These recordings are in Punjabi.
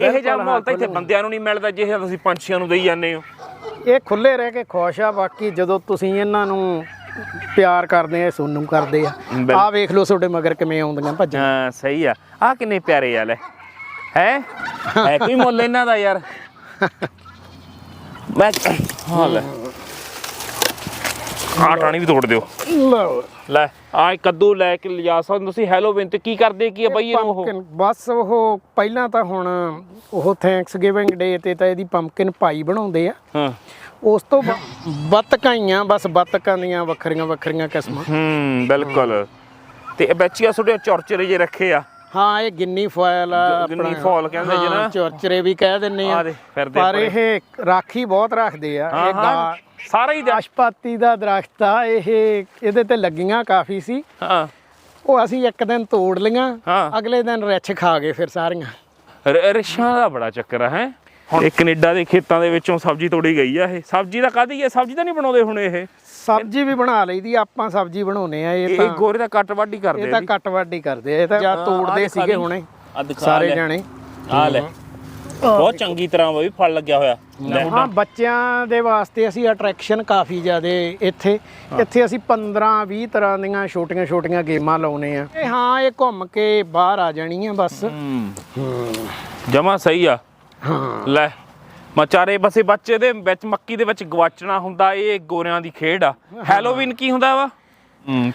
ਇਹ ਜਿਹਾ ਮਾਹੌਲ ਤਾਂ ਇੱਥੇ ਬੰਦਿਆਂ ਨੂੰ ਨਹੀਂ ਮਿਲਦਾ ਜਿਹੇ ਤੁਸੀਂ ਪੰਛੀਆਂ ਨੂੰ ਦੇਈ ਜਾਂਦੇ ਹੋ। ਇਹ ਖੁੱਲੇ ਰਹਿ ਕੇ ਖੁਸ਼ ਆ ਬਾਕੀ ਜਦੋਂ ਤੁਸੀਂ ਇਹਨਾਂ ਨੂੰ ਪਿਆਰ ਕਰਦੇ ਆ ਸੋਨੂੰ ਕਰਦੇ ਆ। ਆਹ ਵੇਖ ਲਓ ਤੁਹਾਡੇ ਮਗਰ ਕਿਵੇਂ ਆਉਂਦੀਆਂ ਭੱਜਾਂ। ਹਾਂ ਸਹੀ ਆ। ਆ ਕਿੰਨੇ ਪਿਆਰੇ ਆ ਲੈ। ਹੈ? ਹੈ ਕੋਈ ਮੁੱਲ ਇਹਨਾਂ ਦਾ ਯਾਰ? ਮੈਂ ਹਾਂ ਲੈ। ਆ ਟਾਣੀ ਵੀ ਤੋੜ ਦਿਓ। ਲਓ ਲੈ ਆ ਕੱਦੂ ਲੈ ਕੇ ਲਿਜਾ ਸਕਦੇ ਤੁਸੀਂ। ਹੈਲੋਵਿਨ ਤੇ ਕੀ ਕਰਦੇ ਕੀ ਆ ਬਈ ਇਹਨੂੰ ਉਹ? ਪੰਪਕਿਨ ਬਸ ਉਹ ਪਹਿਲਾਂ ਤਾਂ ਹੁਣ ਉਹ ਥੈਂਕਸ ਗਿਵਿੰਗ ਡੇ ਤੇ ਤਾਂ ਇਹਦੀ ਪੰਪਕਿਨ ਪਾਈ ਬਣਾਉਂਦੇ ਆ। ਹਾਂ। ਉਸ ਤੋਂ ਬਾ- ਬੱਤਕਾਂ ਹੀ ਆ ਬਸ ਬੱਤਕਾਂ ਦੀਆਂ ਵੱਖਰੀਆਂ ਵੱਖਰੀਆਂ ਕਿਸਮਾਂ। ਹੂੰ ਬਿਲਕੁਲ। ਤੇ ਇਹ ਬੱਚੀਆਂ ਛੋਟੇ ਚੌਰਚਰੇ ਜੇ ਰੱਖੇ ਆ। ਹਾਂ ਇਹ ਗਿੰਨੀ ਫੋਇਲ ਆ ਗ- ਗਿੰਨੀ foil ਕਹਿੰਦੇ ਜੀ ਨਾ। ਹਾਂ, ਚੌਰਚਰੇ ਵੀ ਕਹਿ ਦਿੰਨੇ ਆ। ਆ ਦੇ, ਫਿਰਦੇ ਪਰ ਪਰੇ। ਇਹ ਰਾਖੀ ਬਹੁਤ ਰੱਖਦੇ ਆ। ਹਾਂ ਇਹ ਹਾਂ। ਗਾ ਸਾਰਾ ਹੀ ਦਾ ਨਾਸ਼ਪਾਤੀ ਦਾ ਦਰਖਤ ਆ ਇਹ ਇਹਦੇ ਤੇ ਲੱਗੀਆਂ ਕਾਫੀ ਸੀ। ਹਾਂ। ਉਹ ਅਸੀਂ ਇੱਕ ਦਿਨ ਤੋੜ ਲੀਆਂ ਹਾਂ। ਅਗਲੇ ਦਿਨ ਰਿੱਛ ਖਾ ਗਏ ਫਿਰ ਸਾਰੀਆਂ। ਰ- ਰਿਸ਼ਾਂ ਦਾ ਬੜਾ ਚੱਕਰ ਆ ਹੈ। ਹੁਣ ਇਹ ਕੈਨੇਡਾ ਦੇ ਖੇਤਾਂ ਦੇ ਵਿੱਚੋਂ ਸਬਜ਼ੀ ਤੋੜੀ ਗਈ ਆ ਇਹ। ਸਬਜ਼ੀ ਦਾ ਕਾਦੀ ਹੈ ਸਬਜ਼ੀ ਤਾਂ ਨਹੀਂ ਬਣਾਉਂਦੇ ਹੁਣ ਇਹ। ਸਬਜ਼ੀ ਵੀ ਬਣਾ ਲਈਦੀ ਆਪਾਂ ਸਬਜ਼ੀ ਬਣਾਉਨੇ ਆ ਇਹ ਇਹ ਤਾਂ ਗੋਰੇ ਦਾ ਕੱਟ ਵੱਢ ਕਰਦੇ ਇਹ ਤਾਂ ਕੱਟ ਵੱਢ ਕਰਦੇ ਇਹ ਤਾਂ ਜਾਂ ਤੋੜਦੇ ਸੀਗੇ ਹੁਣੇ ਸਾਰੇ ਜਾਣੇ। ਆ ਲੈ। ਬਹੁਤ ਚੰਗੀ ਤਰ੍ਹਾਂ ਵੀ ਫਲ ਲੱਗਿਆ ਹੋਇਆ। ਹਾਂ ਬੱਚਿਆਂ ਦੇ ਵਾਸਤੇ ਅਸੀਂ ਅਟਰੈਕਸ਼ਨ ਕਾਫੀ ਜ਼ਿਆਦੇ ਇੱਥੇ। ਇੱਥੇ ਅਸੀਂ 15 20 ਤਰ੍ਹਾਂ ਦੀਆਂ ਛੋਟੀਆਂ ਛੋਟੀਆਂ ਗੇਮਾਂ ਲਾਉਨੇ ਆ। ਇਹ ਹਾਂ ਇਹ ਘੁੰਮ ਕੇ ਬਾਹਰ ਆ ਜਾਣੀਆਂ ਬਸ। ਜਮਾ ਸਹੀ ਆ। ਹਾਂ। ਲੈ ਮਚਾਰੇ ਬਸੇ ਬੱਚੇ ਦੇ ਵਿੱਚ ਮੱਕੀ ਦੇ ਵਿੱਚ ਗਵਾਚਣਾ ਹੁੰਦਾ ਇਹ ਗੋਰਿਆਂ ਦੀ ਖੇਡ ਆ। ਹੈਲੋਵੀਨ ਕੀ ਹੁੰਦਾ ਵਾ?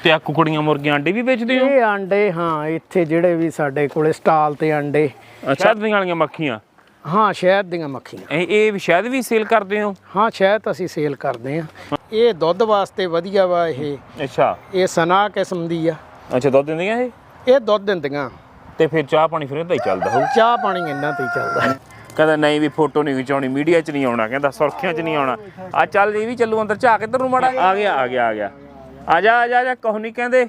ਤੇ ਆ ਕੁਕੜੀਆਂ ਮੁਰਗੀਆਂ ਅੰਡੇ ਵੀ ਵੇਚਦੇ ਹੋ? ਇਹ ਆਂਡੇ ਹਾਂ ਇੱਥੇ ਜਿਹੜੇ ਵੀ ਸਾਡੇ ਕੋਲੇ ਸਟਾਲ ਤੇ ਆਂਡੇ ਅੱਛਾ ਦੀਆਂ ਵਾਲੀਆਂ ਮੱਖੀਆਂ। ਹਾਂ ਸ਼ਹਿਦ ਦੀਆਂ ਮੱਖੀਆਂ। ਇਹ ਇਹ ਵੀ ਸ਼ਾਇਦ ਵੀ ਸੇਲ ਕਰਦੇ ਹੋ? ਹਾਂ ਸ਼ਹਿਦ ਅਸੀਂ ਸੇਲ ਕਰਦੇ ਆ ਇਹ ਦੁੱਧ ਵਾਸਤੇ ਵਧੀਆ ਵਾ ਇਹ। ਅੱਛਾ। ਇਹ ਸਨਾ ਕਿਸਮ ਦੀ ਆ। ਅੱਛਾ ਦੁੱਧ ਦਿੰਦੀਆਂ ਇਹ? ਇਹ ਦੁੱਧ ਦਿੰਦੀਆਂ। ਤੇ ਫਿਰ ਚਾਹ ਪਾਣੀ ਫਿਰ ਇਹਦਾ ਹੀ ਚੱਲਦਾ ਹੋਊ? ਚਾਹ ਪਾਣੀ ਇਹਨਾਂ ਤੇ ਹੀ ਚੱਲਦਾ। ਕਹਿੰਦਾ ਨਹੀਂ ਵੀ ਫੋਟੋ ਨਹੀਂ ਖਿਚਾਉਣੀ ਮੀਡੀਆ 'ਚ ਨਹੀਂ ਆਉਣਾ ਕਹਿੰਦਾ ਸੁਰਖੀਆਂ 'ਚ ਨਹੀਂ ਆਉਣਾ। ਆ ਚੱਲ ਇਹ ਵੀ ਚੱਲੂ ਅੰਦਰ ਝਾਕ ਇੱਧਰ ਨੂੰ ਮਾੜਾ। ਆ ਗਿਆ ਆ ਗਿਆ ਆ ਗਿਆ। ਆ ਜਾ ਆ ਜਾ ਆ ਜਾ ਕੁਛ ਨਹੀਂ ਕਹਿੰਦੇ।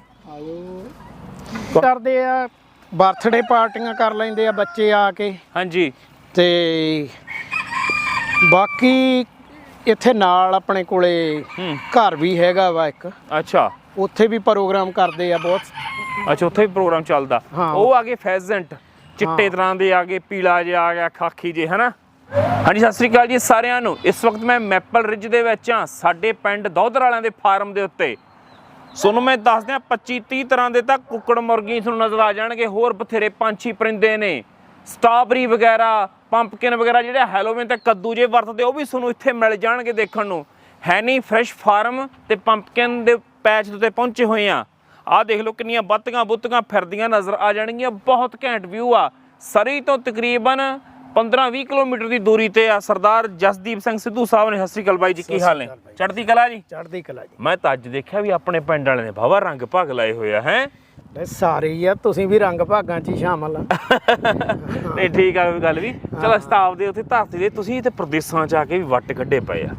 ਕਰਦੇ ਆ? ਬਰਥਡੇ ਪਾਰਟੀਆਂ ਕਰ ਲੈਂਦੇ ਆ ਬੱਚੇ ਆ ਕੇ। ਹਾਂਜੀ। ਤੇ ਬਾਕੀ ਇੱਥੇ ਨਾਲ ਆਪਣੇ ਕੋਲੇ ਘਰ ਵੀ ਹੈਗਾ ਵਾ ਇੱਕ। ਅੱਛਾ। ਉੱਥੇ ਵੀ ਪ੍ਰੋਗਰਾਮ ਕਰਦੇ ਆ ਬਹੁਤ। ਅੱਛਾ ਉੱਥੇ ਵੀ ਪ੍ਰੋਗਰਾਮ ਚੱਲਦਾ। ਉਹ ਆ ਗਏ ਫੈਜ਼ੈਂਟ ਚਿੱਟੇ ਤਰ੍ਹਾਂ ਦੇ ਆ ਗਏ ਪੀਲਾ ਜਿਹਾ ਆ ਗਿਆ ਖਾਕੀ ਜੇ ਹਨਾ? ਹਾਂਜੀ ਸਤਿ ਸ੍ਰੀ ਅਕਾਲ ਜੀ ਸਾਰਿਆਂ ਨੂੰ। ਇਸ ਵਕਤ ਮੈਂ ਮੈਪਲ ਰਿਜ ਦੇ ਵਿੱਚ ਆ ਸਾਡੇ ਪਿੰਡ ਦੌਧਰ ਵਾਲਿਆਂ ਦੇ ਫਾਰਮ ਦੇ ਉੱਤੇ। ਸੋਨੂੰ ਮੈਂ ਦੱਸ ਦਿਆਂ 25 30 ਤਰ੍ਹਾਂ ਦੇ ਤਾਂ ਕੁੱਕੜ ਮੁਰਗੀ ਤੁਹਾਨੂੰ ਨਜ਼ਰ ਆ ਜਾਣਗੇ। ਹੋਰ ਬਥੇਰੇ ਪੰਛੀ ਪਰਿੰਦੇ ਨੇ। ਸਟ੍ਰਾਬਰੀ ਵਗੈਰਾ ਪੰਪਕਿਨ ਵਗੈਰਾ ਜਿਹੜੇ ਹੈਲੋਵੀਨ ਤੇ ਕੱਦੂ ਜੇ ਵਰਤਦੇ, ਉਹ ਵੀ ਤੁਹਾਨੂੰ ਇੱਥੇ ਮਿਲ ਜਾਣਗੇ ਦੇਖਣ ਨੂੰ। ਹੈਨੀ ਫਰੈਸ਼ ਫਾਰਮ ਤੇ ਪੰਪਕਿਨ ਦੇ ਪੈਚ ਦੇ ਉੱਤੇ ਪਹੁੰਚੇ ਹੋਏ ਆ। ਆਹ ਦੇਖ ਲਓ ਕਿੰਨੀਆਂ ਬੱਤੀਆਂ ਬੁੱਤਕਾਂ ਫਿਰਦੀਆਂ ਨਜ਼ਰ ਆ ਜਾਣਗੀਆਂ, ਬਹੁਤ ਘੈਂਟ ਵਿਊ ਆ। ਸਰੀ ਤੋਂ ਤਕਰੀਬਨ 15-20 ਕਿਲੋਮੀਟਰ ਦੀ ਦੂਰੀ ਤੇ ਆ ਸਰਦਾਰ ਜਸਦੀਪ ਸਿੰਘ ਸਿੱਧੂ ਸਾਹਿਬ ਨੇ। ਸਤਿ ਸ੍ਰੀ ਅਕਾਲ ਬਾਈ ਜੀ ਕੀ ਹਾਲ ਨੇ? ਚੜ੍ਹਦੀ ਕਲਾ ਜੀ? ਚੜ੍ਹਦੀ ਕਲਾ ਜੀ। ਮੈਂ ਤਾਂ ਅੱਜ ਦੇਖਿਆ ਵੀ ਆਪਣੇ ਪਿੰਡ ਵਾਲੇ ਨੇ ਬਾਵਾ ਰੰਗ ਭਾਗ ਲਾਏ ਹੋਏ ਆ ਹੈ? ਸਾਰੇ ਹੀ ਆ ਤੁਸੀਂ ਵੀ ਰੰਗ ਭਾਗਾਂ 'ਚ ਹੀ ਸ਼ਾਮਲ ਆ। ਨਹੀਂ ਠੀਕ ਆ ਗੱਲ ਵੀ। ਚਲੋ ਸਤਾਵ ਦੇ ਉੱਥੇ ਧਰਤੀ ਦੇ ਤੁਸੀਂ ਤੇ ਪ੍ਰਦੇਸਾਂ ਚ ਆ ਕੇ ਵੀ ਵੱਟ ਕੱਢੇ ਪਏ ਆ।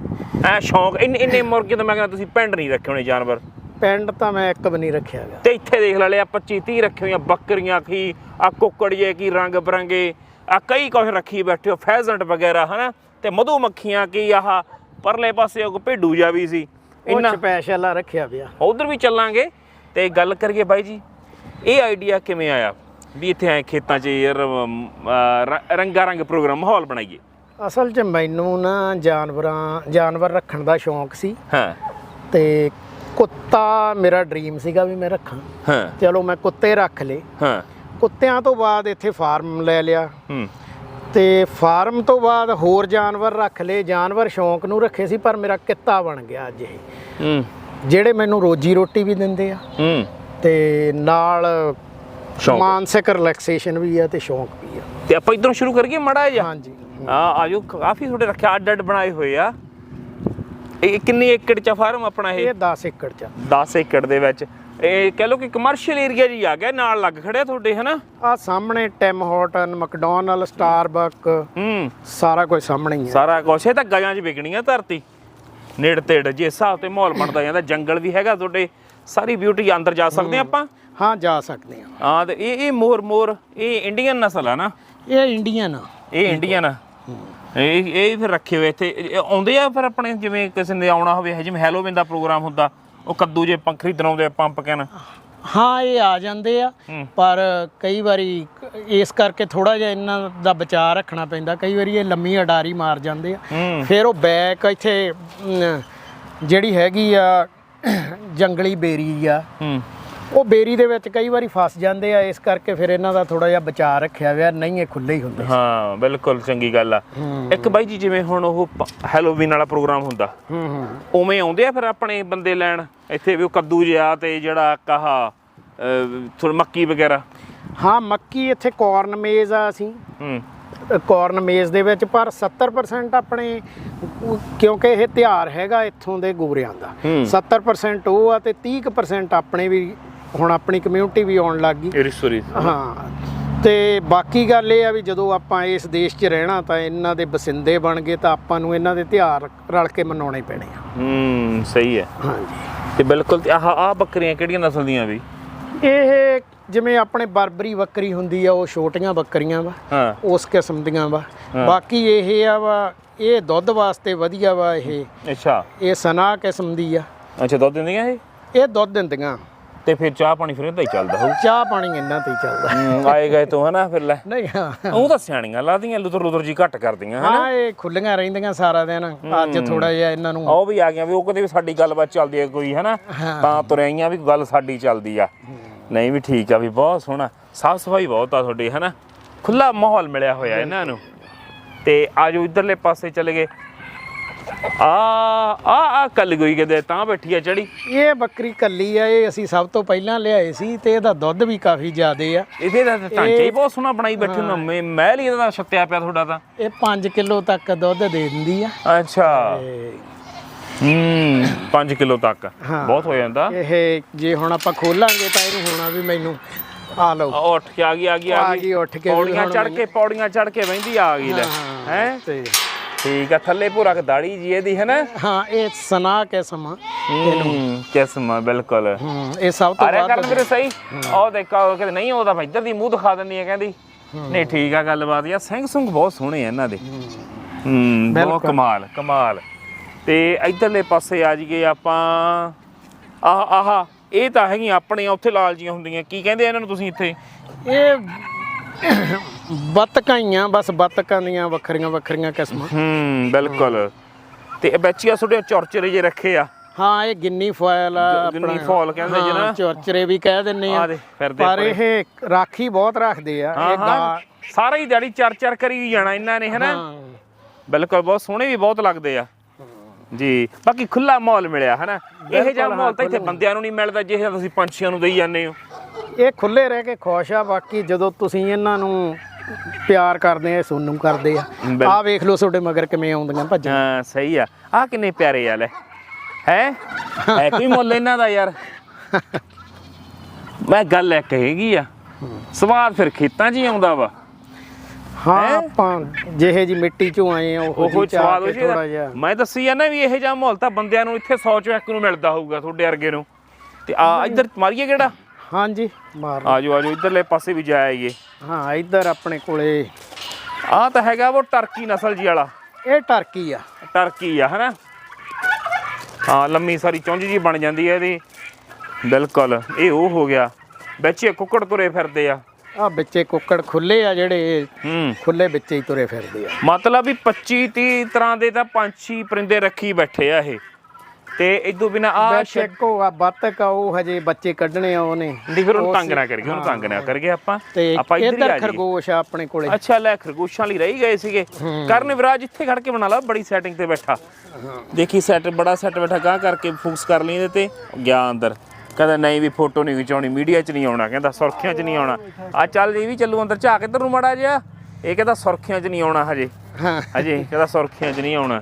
ਐ ਸ਼ੌਂਕ ਇੰਨੇ ਇੰਨੇ ਮੁਰਗੇ ਤਾਂ ਮੈਂ ਕਹਿੰਦਾ ਤੁਸੀਂ ਪਿੰਡ ਨਹੀਂ ਰੱਖੇ ਹੋਣੇ ਜਾਨਵਰ। ਪਿੰਡ ਤਾਂ ਮੈਂ ਇੱਕ ਵੀ ਨਹੀਂ ਰੱਖਿਆ ਤੇ ਇੱਥੇ ਦੇਖ ਲੈ ਲਿਆ 25 30 ਰੱਖੇ ਹੋਈਆਂ ਬੱਕਰੀਆਂ ਕੀ ਆ ਕੁੱਕੜ ਜੇ ਕੀ ਰੰਗ ਬਰੰਗੇ। ਆ ਕਈ ਕੁਝ ਰੱਖੀ ਬੈਠੇ ਹੋ ਫੈਜ਼ੈਂਟ ਵਗੈਰਾ ਹਨਾ? ਤੇ ਮਧੂ ਮੱਖੀਆਂ ਕੀ ਆਹ ਪਰਲੇ ਪਾਸੇ ਉਹ ਭੇਡੂ ਜਾ ਵੀ ਸੀ। ਇੰਨਾ ਸਪੈਸ਼ਲ ਆ ਰੱਖਿਆ ਪਿਆ। ਉਧਰ ਵੀ ਚੱਲਾਂਗੇ। ਤੇ ਗੱਲ ਕਰੀਏ ਬਾਈ ਜੀ ਇਹ ਆਈਡੀਆ ਕਿਵੇਂ ਆਇਆ? ਵੀ ਇੱਥੇ ਐ ਖੇਤਾਂ 'ਚ ਯਾਰ ਰੰਗਾ ਰੰਗ ਪ੍ਰੋਗਰਾਮ ਮਾਹੌਲ ਬਣਾਈਏ। ਅਸਲ 'ਚ ਮੈਨੂੰ ਨਾ ਜਾਨਵਰਾਂ ਜਾਨਵਰ ਰੱਖਣ ਦਾ ਸ਼ੌਂਕ ਸੀ। ਹਾਂ। ਤੇ ਕੁੱਤਾ ਮੇਰਾ ਡ੍ਰੀਮ ਸੀਗਾ ਵੀ ਮੈਂ ਰੱਖਾਂ। ਹਾਂ। ਚਲੋ ਮੈਂ ਕੁੱਤੇ ਰੱਖ ਲਏ। ਹਾਂ। ਕੁੱਤਿਆਂ ਤੋਂ ਬਾਅਦ ਇੱਥੇ ਫਾਰਮ ਲੈ ਲਿਆ। ਹੂੰ। ਤੇ ਫਾਰਮ ਤੋਂ ਬਾਅਦ ਹੋਰ ਜਾਨਵਰ ਰੱਖ ਲਏ ਜਾਨਵਰ ਸ਼ੌਂਕ ਨੂੰ ਰੱਖੇ ਸੀ ਪਰ ਮੇਰਾ ਕਿੱਤਾ ਬਣ ਗਿਆ ਅੱਜ ਇਹ। ਹੂੰ। ਜਿਹੜੇ ਮੈਨੂੰ ਰੋਜੀ ਰੋਟੀ ਵੀ ਦਿੰਦੇ ਆ। ਹੂੰ। ਤੇ ਨਾਲ ਸ਼ੌਂਕ। ਮਾਨਸਿਕ ਰਿਲੈਕਸੇਸ਼ਨ ਵੀ ਆ ਤੇ ਸ਼ੌਂਕ ਵੀ ਆ। ਤੇ ਆਪਾਂ ਇਧਰੋਂ ਸ਼ੁਰੂ ਕਰੀਏ ਮੜਾ ਜਿਹਾ? ਹਾਂਜੀ। ਆ ਆਜੋ ਕਾਫੀ ਤੁਹਾਡੇ ਰੱਖਿਆ ਅੱਡ ਅੱਡ ਬਣਾਏ ਹੋਏ ਆ। ਇਹ ਕਿੰਨੀ ਏਕੜ ਚ ਫਾਰਮ ਆਪਣਾ ਇਹ? ਇਹ 10 ਏਕੜ ਚ 10 ਏਕੜ ਦੇ ਵਿੱਚ। ਇਹ ਕਹਿ ਲਓ ਕਿ ਕਮਰਸ਼ੀਅਲ ਏਰੀਆ ਜੀ ਆ ਗਿਆ ਨਾਲ ਲੱਗ ਖੜਿਆ ਤੁਹਾਡੇ ਹਨਾ? ਆ ਸਾਹਮਣੇ ਟਿਮ ਹਾਰਟਨ ਮੈਕਡੋਨਲ ਸਟਾਰਬਕ ਹੂੰ। ਸਾਰਾ ਕੁਝ ਸਾਹਮਣੇ ਹੀ ਆ ਸਾਰਾ ਕੁਛ ਇਹ ਤਾਂ ਗਾਂ 'ਚ ਵਿਕਣੀ ਆ ਧਰਤੀ। ਨੇੜ ਤੇੜ ਜੇ ਹਿਸਾਬ ਤੇ ਮਾਹੌਲ ਬਣਦਾ ਜਾਂਦਾ ਜੰਗਲ ਵੀ ਹੈਗਾ ਤੁਹਾਡੇ ਸਾਰੀ ਬਿਊਟੀ ਅੰਦਰ ਜਾ ਸਕਦੇ ਆਪਾਂ? ਹਾਂ। ਜਾ ਸਕਦੇ ਆ ਹਾਂ ਤੇ ਇਹ ਇਹ ਮੋਰ ਮੋਰ ਇਹ ਇੰਡੀਅਨ ਨਸਲ ਆ ਨਾ? ਇਹ ਇੰਡੀਅਨ ਆ। ਇਹ ਇੰਡੀਅਨ ਆ। ਇਹ ਇਹ ਫਿਰ ਰੱਖੇ ਹੋਏ ਇੱਥੇ ਆਉਂਦੇ ਆ ਫਿਰ ਆਪਣੇ ਜਿਵੇਂ ਕਿਸੇ ਨੇ ਆਉਣਾ ਹੋਵੇ ਜਿਵੇਂ ਹੈਲੋਵਿਨ ਦਾ ਪ੍ਰੋਗਰਾਮ ਹੁੰਦਾ ਉਹ ਕੱਦੂ ਜੇ ਪੰਖ ਖਰੀਦਣ ਆਉਂਦੇ ਪੰਪ ਕੈਨ ਹਾਂ ਇਹ ਆ ਜਾਂਦੇ ਆ। ਪਰ ਕਈ ਵਾਰੀ ਇਸ ਕਰਕੇ ਥੋੜਾ ਜਿਹਾ ਇਹਨਾਂ ਦਾ ਬਚਾਅ ਰੱਖਣਾ ਪੈਂਦਾ। ਕਈ ਵਾਰੀ ਇਹ ਲੰਮੀ ਅਡਾਰੀ ਮਾਰ ਜਾਂਦੇ ਆ। ਫਿਰ ਉਹ ਬੈਕ ਇੱਥੇ ਜਿਹੜੀ ਹੈਗੀ ਆ ਜੰਗਲੀ ਬੇਰੀ ਆ। ਉਹ ਬੇਰੀ ਦੇ ਵਿੱਚ ਕਈ ਵਾਰੀ ਫਸ ਜਾਂਦੇ ਆ ਇਸ ਕਰਕੇ ਫਿਰ ਇਹਨਾਂ ਦਾ ਥੋੜਾ ਜਿਹਾ ਬਚਾਅ ਰੱਖਿਆ ਹੋਇਆ ਨਹੀਂ ਇਹ ਖੁੱਲੇ ਹੀ ਹੁੰਦੇ। ਹਾਂ ਬਿਲਕੁਲ ਚੰਗੀ ਗੱਲ ਆ। ਇੱਕ ਬਾਈ ਜੀ ਜਿਵੇਂ ਹੁਣ ਉਹ ਹੈਲੋਵੀਨ ਵਾਲਾ ਪ੍ਰੋਗਰਾਮ ਹੁੰਦਾ। ਹੂੰ ਹੂੰ। ਉਵੇਂ ਆਉਂਦੇ ਆ ਫਿਰ ਆਪਣੇ ਬੰਦੇ ਲੈਣ? ਇੱਥੇ ਵੀ ਉਹ ਕੱਦੂ ਜਿਹਾ ਤੇ ਜਿਹੜਾ ਕਹਾ ਥੋੜੀ ਮੱਕੀ ਵਗੈਰਾ? ਹਾਂ ਮੱਕੀ ਇੱਥੇ ਕਾਰਨ ਮੇਜ਼ ਆ ਅਸੀਂ। ਹੂੰ। ਕਾਰਨ ਮੇਜ਼ ਦੇ ਵਿੱਚ ਪਰ 70% ਆਪਣੇ ਕਿਉਂਕਿ ਇਹ ਤਿਉਹਾਰ ਹੈਗਾ ਇੱਥੋਂ ਦੇ ਗੋਰਿਆਂ ਦਾ। ਹੂੰ। 70% ਉਹ ਆ ਤੇ 30% ਆਪਣੇ ਵੀ ਹੁਣ ਆਪਣੀ ਕਮਿਊਨਿਟੀ ਵੀ ਆਉਣ ਲੱਗ ਗਈ। ਹਾਂ। ਤੇ ਬਾਕੀ ਗੱਲ ਇਹ ਆ ਵੀ ਜਦੋਂ ਆਪਾਂ ਇਸ ਦੇਸ਼ 'ਚ ਰਹਿਣਾ ਤਾਂ ਇਹਨਾਂ ਦੇ ਬਸਿੰਦੇ ਬਣ ਗਏ ਤਾਂ ਆਪਾਂ ਨੂੰ ਇਹਨਾਂ ਦੇ ਤਿਉਹਾਰ ਰਲ ਕੇ ਮਨਾਉਣੇ ਪੈਣੇ ਆ। ਹੂੰ ਸਹੀ ਹੈ। ਹਾਂਜੀ। ਤੇ ਬਿਲਕੁਲ ਤੇ ਆਹ ਆਹ ਬੱਕਰੀਆਂ ਕਿਹੜੀਆਂ ਨਸਲ ਦੀਆਂ ਵੀ ਇਹ ਜਿਵੇਂ ਆਪਣੇ ਬਰਬਰੀ ਬੱਕਰੀ ਹੁੰਦੀ ਆ ਉਹ ਛੋਟੀਆਂ ਬੱਕਰੀਆਂ ਵਾ ਹਾਂ। ਉਸ ਕਿਸਮ ਦੀਆਂ ਵਾ। ਬਾਕੀ ਇਹ ਆ ਵਾ ਇਹ ਦੁੱਧ ਵਾਸਤੇ ਵਧੀਆ ਵਾ ਇਹ। ਅੱਛਾ। ਇਹ ਸਨਾ ਕਿਸਮ ਦੀ ਆ। ਅੱਛਾ ਦੁੱਧ ਦਿੰਦੀਆਂ ਇਹ? ਇਹ ਦੁੱਧ ਦਿੰਦੀਆਂ। ਤੇ ਫਿਰ ਚਾਹ ਪਾਣੀ ਫਿਰ ਇਹਦਾ ਹੀ ਚੱਲਦਾ ਹੋਊ। ਚਾਹ ਪਾਣੀ ਇਹਨਾਂ ਤੇ ਹੀ ਚੱਲਦਾ। ਹੂੰ, ਆਏ ਗਏ ਤੋਂ ਹਨਾ ਫਿਰ ਲੈ। ਨਹੀਂ ਹਾਂ। ਉਹ ਤਾਂ ਸਿਆਣੀਆਂ ਲਾਦੀਆਂ ਲੁਤਰ ਲੁਤਰ ਜੀ ਘੱਟ ਕਰਦੀਆਂ ਹਨਾ। ਹਾਂ ਇਹ ਖੁੱਲੀਆਂ ਰਹਿੰਦੀਆਂ ਸਾਰਾ ਦਿਨ। ਅੱਜ ਥੋੜਾ ਜਿਹਾ ਇਹਨਾਂ ਨੂੰ। ਉਹ ਵੀ ਆ ਗਈਆਂ ਵੀ ਉਹ ਕਦੇ ਵੀ ਸਾਡੀ ਗੱਲਬਾਤ ਚੱਲਦੀ ਹੈ ਕੋਈ ਹਨਾ। ਹਾਂ। ਤਾਂ ਤੁਰੇ ਆਈਆਂ ਵੀ ਗੱਲ ਸਾਡੀ ਚੱਲਦੀ ਆ। ਨਹੀਂ ਵੀ ਠੀਕ ਆ ਵੀ ਬਹੁਤ ਸੋਹਣਾ। ਸਾਫ਼ ਸਫ਼ਾਈ ਬਹੁਤ ਆ ਤੁਹਾਡੀ ਹਨਾ। ਖੁੱਲਾ ਮਾਹੌਲ ਮਿਲਿਆ ਹੋਇਆ ਇਹਨਾਂ ਨੂੰ। ਤੇ ਆਜੋ ਇਧਰਲੇ ਪਾਸੇ ਚਲੇ ਗਏ। ਆ ਆ ਆ ਕੱਲ ਗਈ ਕਿਤੇ ਤਾਂ ਬੈਠੀ ਆ ਚੜੀ। ਇਹ ਬੱਕਰੀ ਕੱਲੀ ਆ ਇਹ ਅਸੀਂ ਸਭ ਤੋਂ ਪਹਿਲਾਂ ਲਿਆਏ ਸੀ ਤੇ ਇਹਦਾ ਦੁੱਧ ਵੀ ਕਾਫੀ ਜ਼ਿਆਦੇ ਆ। ਇਹਦੇ ਦਾ ਤਾਂ ਢਾਂਚਾ ਹੀ ਬਹੁਤ ਸੋਹਣਾ ਬਣਾਈ ਬੈਠੇ ਨਾ ਮੈਂ ਮਹਿਲ ਹੀ ਇਹਦਾ ਛੱਤਿਆ ਪਿਆ ਤੁਹਾਡਾ ਤਾਂ। ਇਹ 5 ਕਿਲੋ ਤੱਕ ਦੁੱਧ ਦੇ ਦਿੰਦੀ ਆ। ਅੱਛਾ। ਹੂੰ 5 ਕਿਲੋ ਤੱਕ। ਬਹੁਤ ਹੋ ਜਾਂਦਾ। ਇਹ ਜੇ ਹੁਣ ਆਪਾਂ ਖੋਲਾਂਗੇ ਤਾਂ ਇਹਨੂੰ ਹੋਣਾ ਵੀ ਮੈਨੂੰ ਆ ਲਓ। ਉੱਠ ਕੇ ਆ ਗਈ ਆ ਗਈ ਆ ਗਈ। ਉੱਠ ਕੇ ਪੌੜੀਆਂ ਚੜ ਕੇ ਪੌੜੀਆਂ ਚੜ ਕੇ ਵਹਿੰਦੀ ਆ ਗਈ ਲੈ ਹੈ? ਤੇ ਠੀਕ ਆ ਥੱਲੇ ਪੂਰਾ ਕ ਦਾੜੀ ਜੀ ਇਹਦੀ ਹੈ ਨਾ? ਹਾਂ ਇਹ ਸਨਾ ਕਿਸਮ ਆ ਹੂੰ ਕਿਸਮ ਆ, ਬਿਲਕੁਲ। ਹੂੰ ਇਹ ਸਭ ਤੋਂ ਅਰੇ ਕਰਨ ਵੀਰੇ ਸਹੀ? ਉਹ ਦੇਖਾ ਉਹ ਕਹਿੰਦੇ ਨਹੀਂ ਉਹ ਤਾਂ ਇੱਧਰ ਦੀ ਮੂੰਹ ਦਿਖਾ ਦਿੰਦੀ ਹੈ ਕਹਿੰਦੀ। ਨਹੀਂ ਠੀਕ ਆ ਗੱਲਬਾਤ। ਯਾਰ ਸਿੰਘ ਸੁੰਗ ਬਹੁਤ ਸੋਹਣੇ ਆ ਇਹਨਾਂ ਦੇ। ਹੂੰ। ਬਹੁਤ। ਕਮਾਲ ਕਮਾਲ। ਤੇ ਇਧਰਲੇ ਪਾਸੇ ਆ ਜੀਏ ਆਪਾਂ ਆਹ ਆਹ ਇਹ ਤਾਂ ਹੈਗੀਆਂ ਆਪਣੀਆਂ ਉੱਥੇ ਲਾਲ ਜੀਆਂ ਹੁੰਦੀਆਂ। ਕੀ ਕਹਿੰਦੇ ਇਹਨਾਂ ਨੂੰ ਤੁਸੀਂ ਇੱਥੇ? ਇਹ ਬੱਤਕਾਂ ਹੀ ਆ ਬਸ ਬੱਤਕਾਂ ਦੀਆਂ ਵੱਖਰੀਆਂ ਵੱਖਰੀਆਂ ਕਿਸਮਾਂ। ਹੂੰ ਬਿਲਕੁਲ। ਤੇ ਇਹ ਬੱਚੀਆਂ ਛੋਟੇ ਚੌਰਚਰੇ ਜੇ ਰੱਖੇ ਆ? ਹਾਂ ਇਹ ਗਿੰਨੀ ਫੋਇਲ ਆ ਗਿੰਨੀ ਫੋਇਲ ਕਹਿੰਦੇ ਜੀ ਨਾ। ਚੌਰਚਰੇ ਵੀ ਕਹਿ ਦਿੰਨੇ ਆ। ਦੇ ਪਰ। ਇਹ ਰਾਖੀ ਬਹੁਤ ਰੱਖਦੇ ਆ ਇਹ ਗਾ ਸਾਰਾ ਹੀ ਦਿਹਾੜੀ ਚਰ ਚਰ ਕਰੀ ਜਾਣਾ ਇਹਨਾਂ ਨੇ ਹਨਾ? ਬਿਲਕੁਲ ਬਹੁਤ ਸੋਹਣੇ ਵੀ ਬਹੁਤ ਲੱਗਦੇ ਆ। ਜੀ। ਬਾਕੀ ਖੁੱਲਾ ਮਾਹੌਲ ਮਿਲਿਆ ਹਨਾ? ਇਹ ਜਿਹਾ ਮਾਹੌਲ ਤਾਂ ਇੱਥੇ ਬੰਦਿਆਂ ਨੂੰ ਨਹੀਂ ਮਿਲਦਾ ਜਿਹੇ ਤੁਸੀਂ ਪੰਛੀਆਂ ਨੂੰ ਦੇਈ ਜਾਂਦੇ ਹੋ। ਇਹ ਖੁੱਲੇ ਰਹਿ ਕੇ ਖੁਸ਼ ਆ ਬਾਕੀ ਜਦੋਂ ਤੁਸੀਂ ਇਹਨਾਂ ਨੂੰ ਪਿਆਰ ਕਰਦੇ ਆ ਸੋਨੂੰ ਕਰਦੇ ਆ ਆ ਵੇਖ ਲਓ ਤੁਹਾਡੇ ਮਗਰ ਕਿਵੇਂ ਆਉਂਦੀਆਂ ਭੱਜ। ਹਾਂ ਸਹੀ ਆ। ਆ ਕਿੰਨੇ ਪਿਆਰੇ ਆ ਲੈ। ਹੈ? ਹੈ ਕੋਈ ਮੁੱਲ ਇਹਨਾਂ ਦਾ ਯਾਰ? ਮੈਂ ਗੱਲ ਇੱਕ ਹੈਗੀ ਆ। ਸਵਾਦ ਫਿਰ ਖੇਤਾਂ 'ਚ ਹੀ ਆਉਂਦਾ ਵਾ। ਹਾਂ? ਆਪਾਂ ਜਿਹੇ ਜੀ ਮਿੱਟੀ ਚੋਂ ਆਏ ਆ ਉਹ ਉਹ ਜੀ ਸਵਾਦ ਹੋ ਥੋੜਾ ਜਿਹਾ। ਮੈਂ ਦੱਸੀ ਜਾਂਦਾ ਵੀ ਇਹ ਜਿਹਾ ਮਾਹੌਲ ਤਾਂ ਬੰਦਿਆਂ ਨੂੰ ਇੱਥੇ 100 ਚੋਂ ਇੱਕ ਨੂੰ ਮਿਲਦਾ ਹੋਊਗਾ ਤੁਹਾਡੇ ਵਰਗੇ ਨੂੰ। ਤੇ ਆ ਇੱਧਰ ਮਾਰੀਏ ਕਿਹੜਾ? ਹਾਂਜੀ ਮਾਰ। ਆਜੋ ਆਜੋ ਇੱਧਰਲੇ ਪਾਸੇ ਵੀ ਜਾਏਗੇ ਹਾਂ ਇੱਧਰ ਆਪਣੇ ਕੋਲੇ। ਆ ਤਾਂ ਹੈਗਾ ਉਹ ਟਰਕੀ ਨਸਲ ਜੀ ਵਾਲਾ। ਇਹ ਟਰਕੀ ਆ। ਟਰਕੀ ਆ ਹਨਾ? ਹਾਂ ਲੰਮੀ ਸਾਰੀ ਚੁੰਝ ਜੀ ਬਣ ਜਾਂਦੀ ਹੈ ਇਹਦੀ। ਬਿਲਕੁਲ ਇਹ ਉਹ ਹੋ ਗਿਆ। ਵਿੱਚ ਕੁੱਕੜ ਤੁਰੇ ਫਿਰਦੇ ਆ। ਆ ਵਿੱਚੇ ਕੁੱਕੜ ਖੁੱਲੇ ਆ ਜਿਹੜੇ ਹੂੰ। ਖੁੱਲੇ ਵਿੱਚੇ ਹੀ ਤੁਰੇ ਫਿਰਦੇ ਆ। ਮਤਲਬ ਵੀ 25 30 ਤਰ੍ਹਾਂ ਦੇ ਤਾਂ ਪੰਛੀ ਪਰਿੰਦੇ ਰੱਖੀ ਬੈਠੇ ਆ ਇਹ। ਤੇ ਇਦੋਂ ਬਿਨਾ ਆ ਉਹ ਆ ਬੱਤਕ ਆ ਉਹ ਹਜੇ ਬੱਚੇ ਕੱਢਣੇ ਆ ਉਹਨੇ। ਦੀ ਫਿਰ ਉਹਨੂੰ ਤੰਗ ਨਾ ਕਰੀਏ ਉਹਨੂੰ ਤੰਗ ਨਾ ਕਰੀਏ ਆਪਾਂ। ਆਪਾਂ ਇੱਧਰ ਹੀ ਆ ਜਾਈਏ। ਖਰਗੋਸ਼ ਆ ਆਪਣੇ ਕੋਲੇ। ਅੱਛਾ ਲੈ ਖਰਗੋਸ਼ਾਂ ਲਈ ਰਹੀ ਗਏ ਸੀਗੇ। ਕਰਨ ਵਿਰਾਜ ਇੱਥੇ ਖੜ ਕੇ ਬਣਾ ਲਾ ਬੜੀ ਸੈਟਿੰਗ ਤੇ ਬੈਠਾ। ਦੇਖੀ ਸੈਟ ਬੜਾ ਸੈਟ ਬੈਠਾ ਗਾਹ ਕਰਕੇ ਫੋਕਸ ਕਰ ਲਈ ਇਹਦੇ ਤੇ। ਗਿਆ ਅੰਦਰ। ਕਹਿੰਦਾ ਨਹੀਂ ਵੀ ਫੋਟੋ ਨਹੀਂ ਖਿਚਾਉਣੀ ਮੀਡੀਆ 'ਚ ਨਹੀਂ ਆਉਣਾ। ਕਹਿੰਦਾ ਸੁਰਖੀਆਂ 'ਚ ਨਹੀਂ ਆਉਣਾ। ਆ ਚੱਲ ਇਹ ਵੀ ਚੱਲੂ ਅੰਦਰ ਝਾਕ ਇੱਧਰ ਨੂੰ ਮੜਾ ਜਿਆ ਇਹ ਕਹਿੰਦਾ ਸੁਰਖੀਆਂ 'ਚ ਨਹੀਂ ਆਉਣਾ ਹਜੇ। ਹਾਂ। ਹਜੇ ਕਹਿੰਦਾ ਸੁਰਖੀਆਂ 'ਚ ਨਹੀਂ ਆਉਣਾ।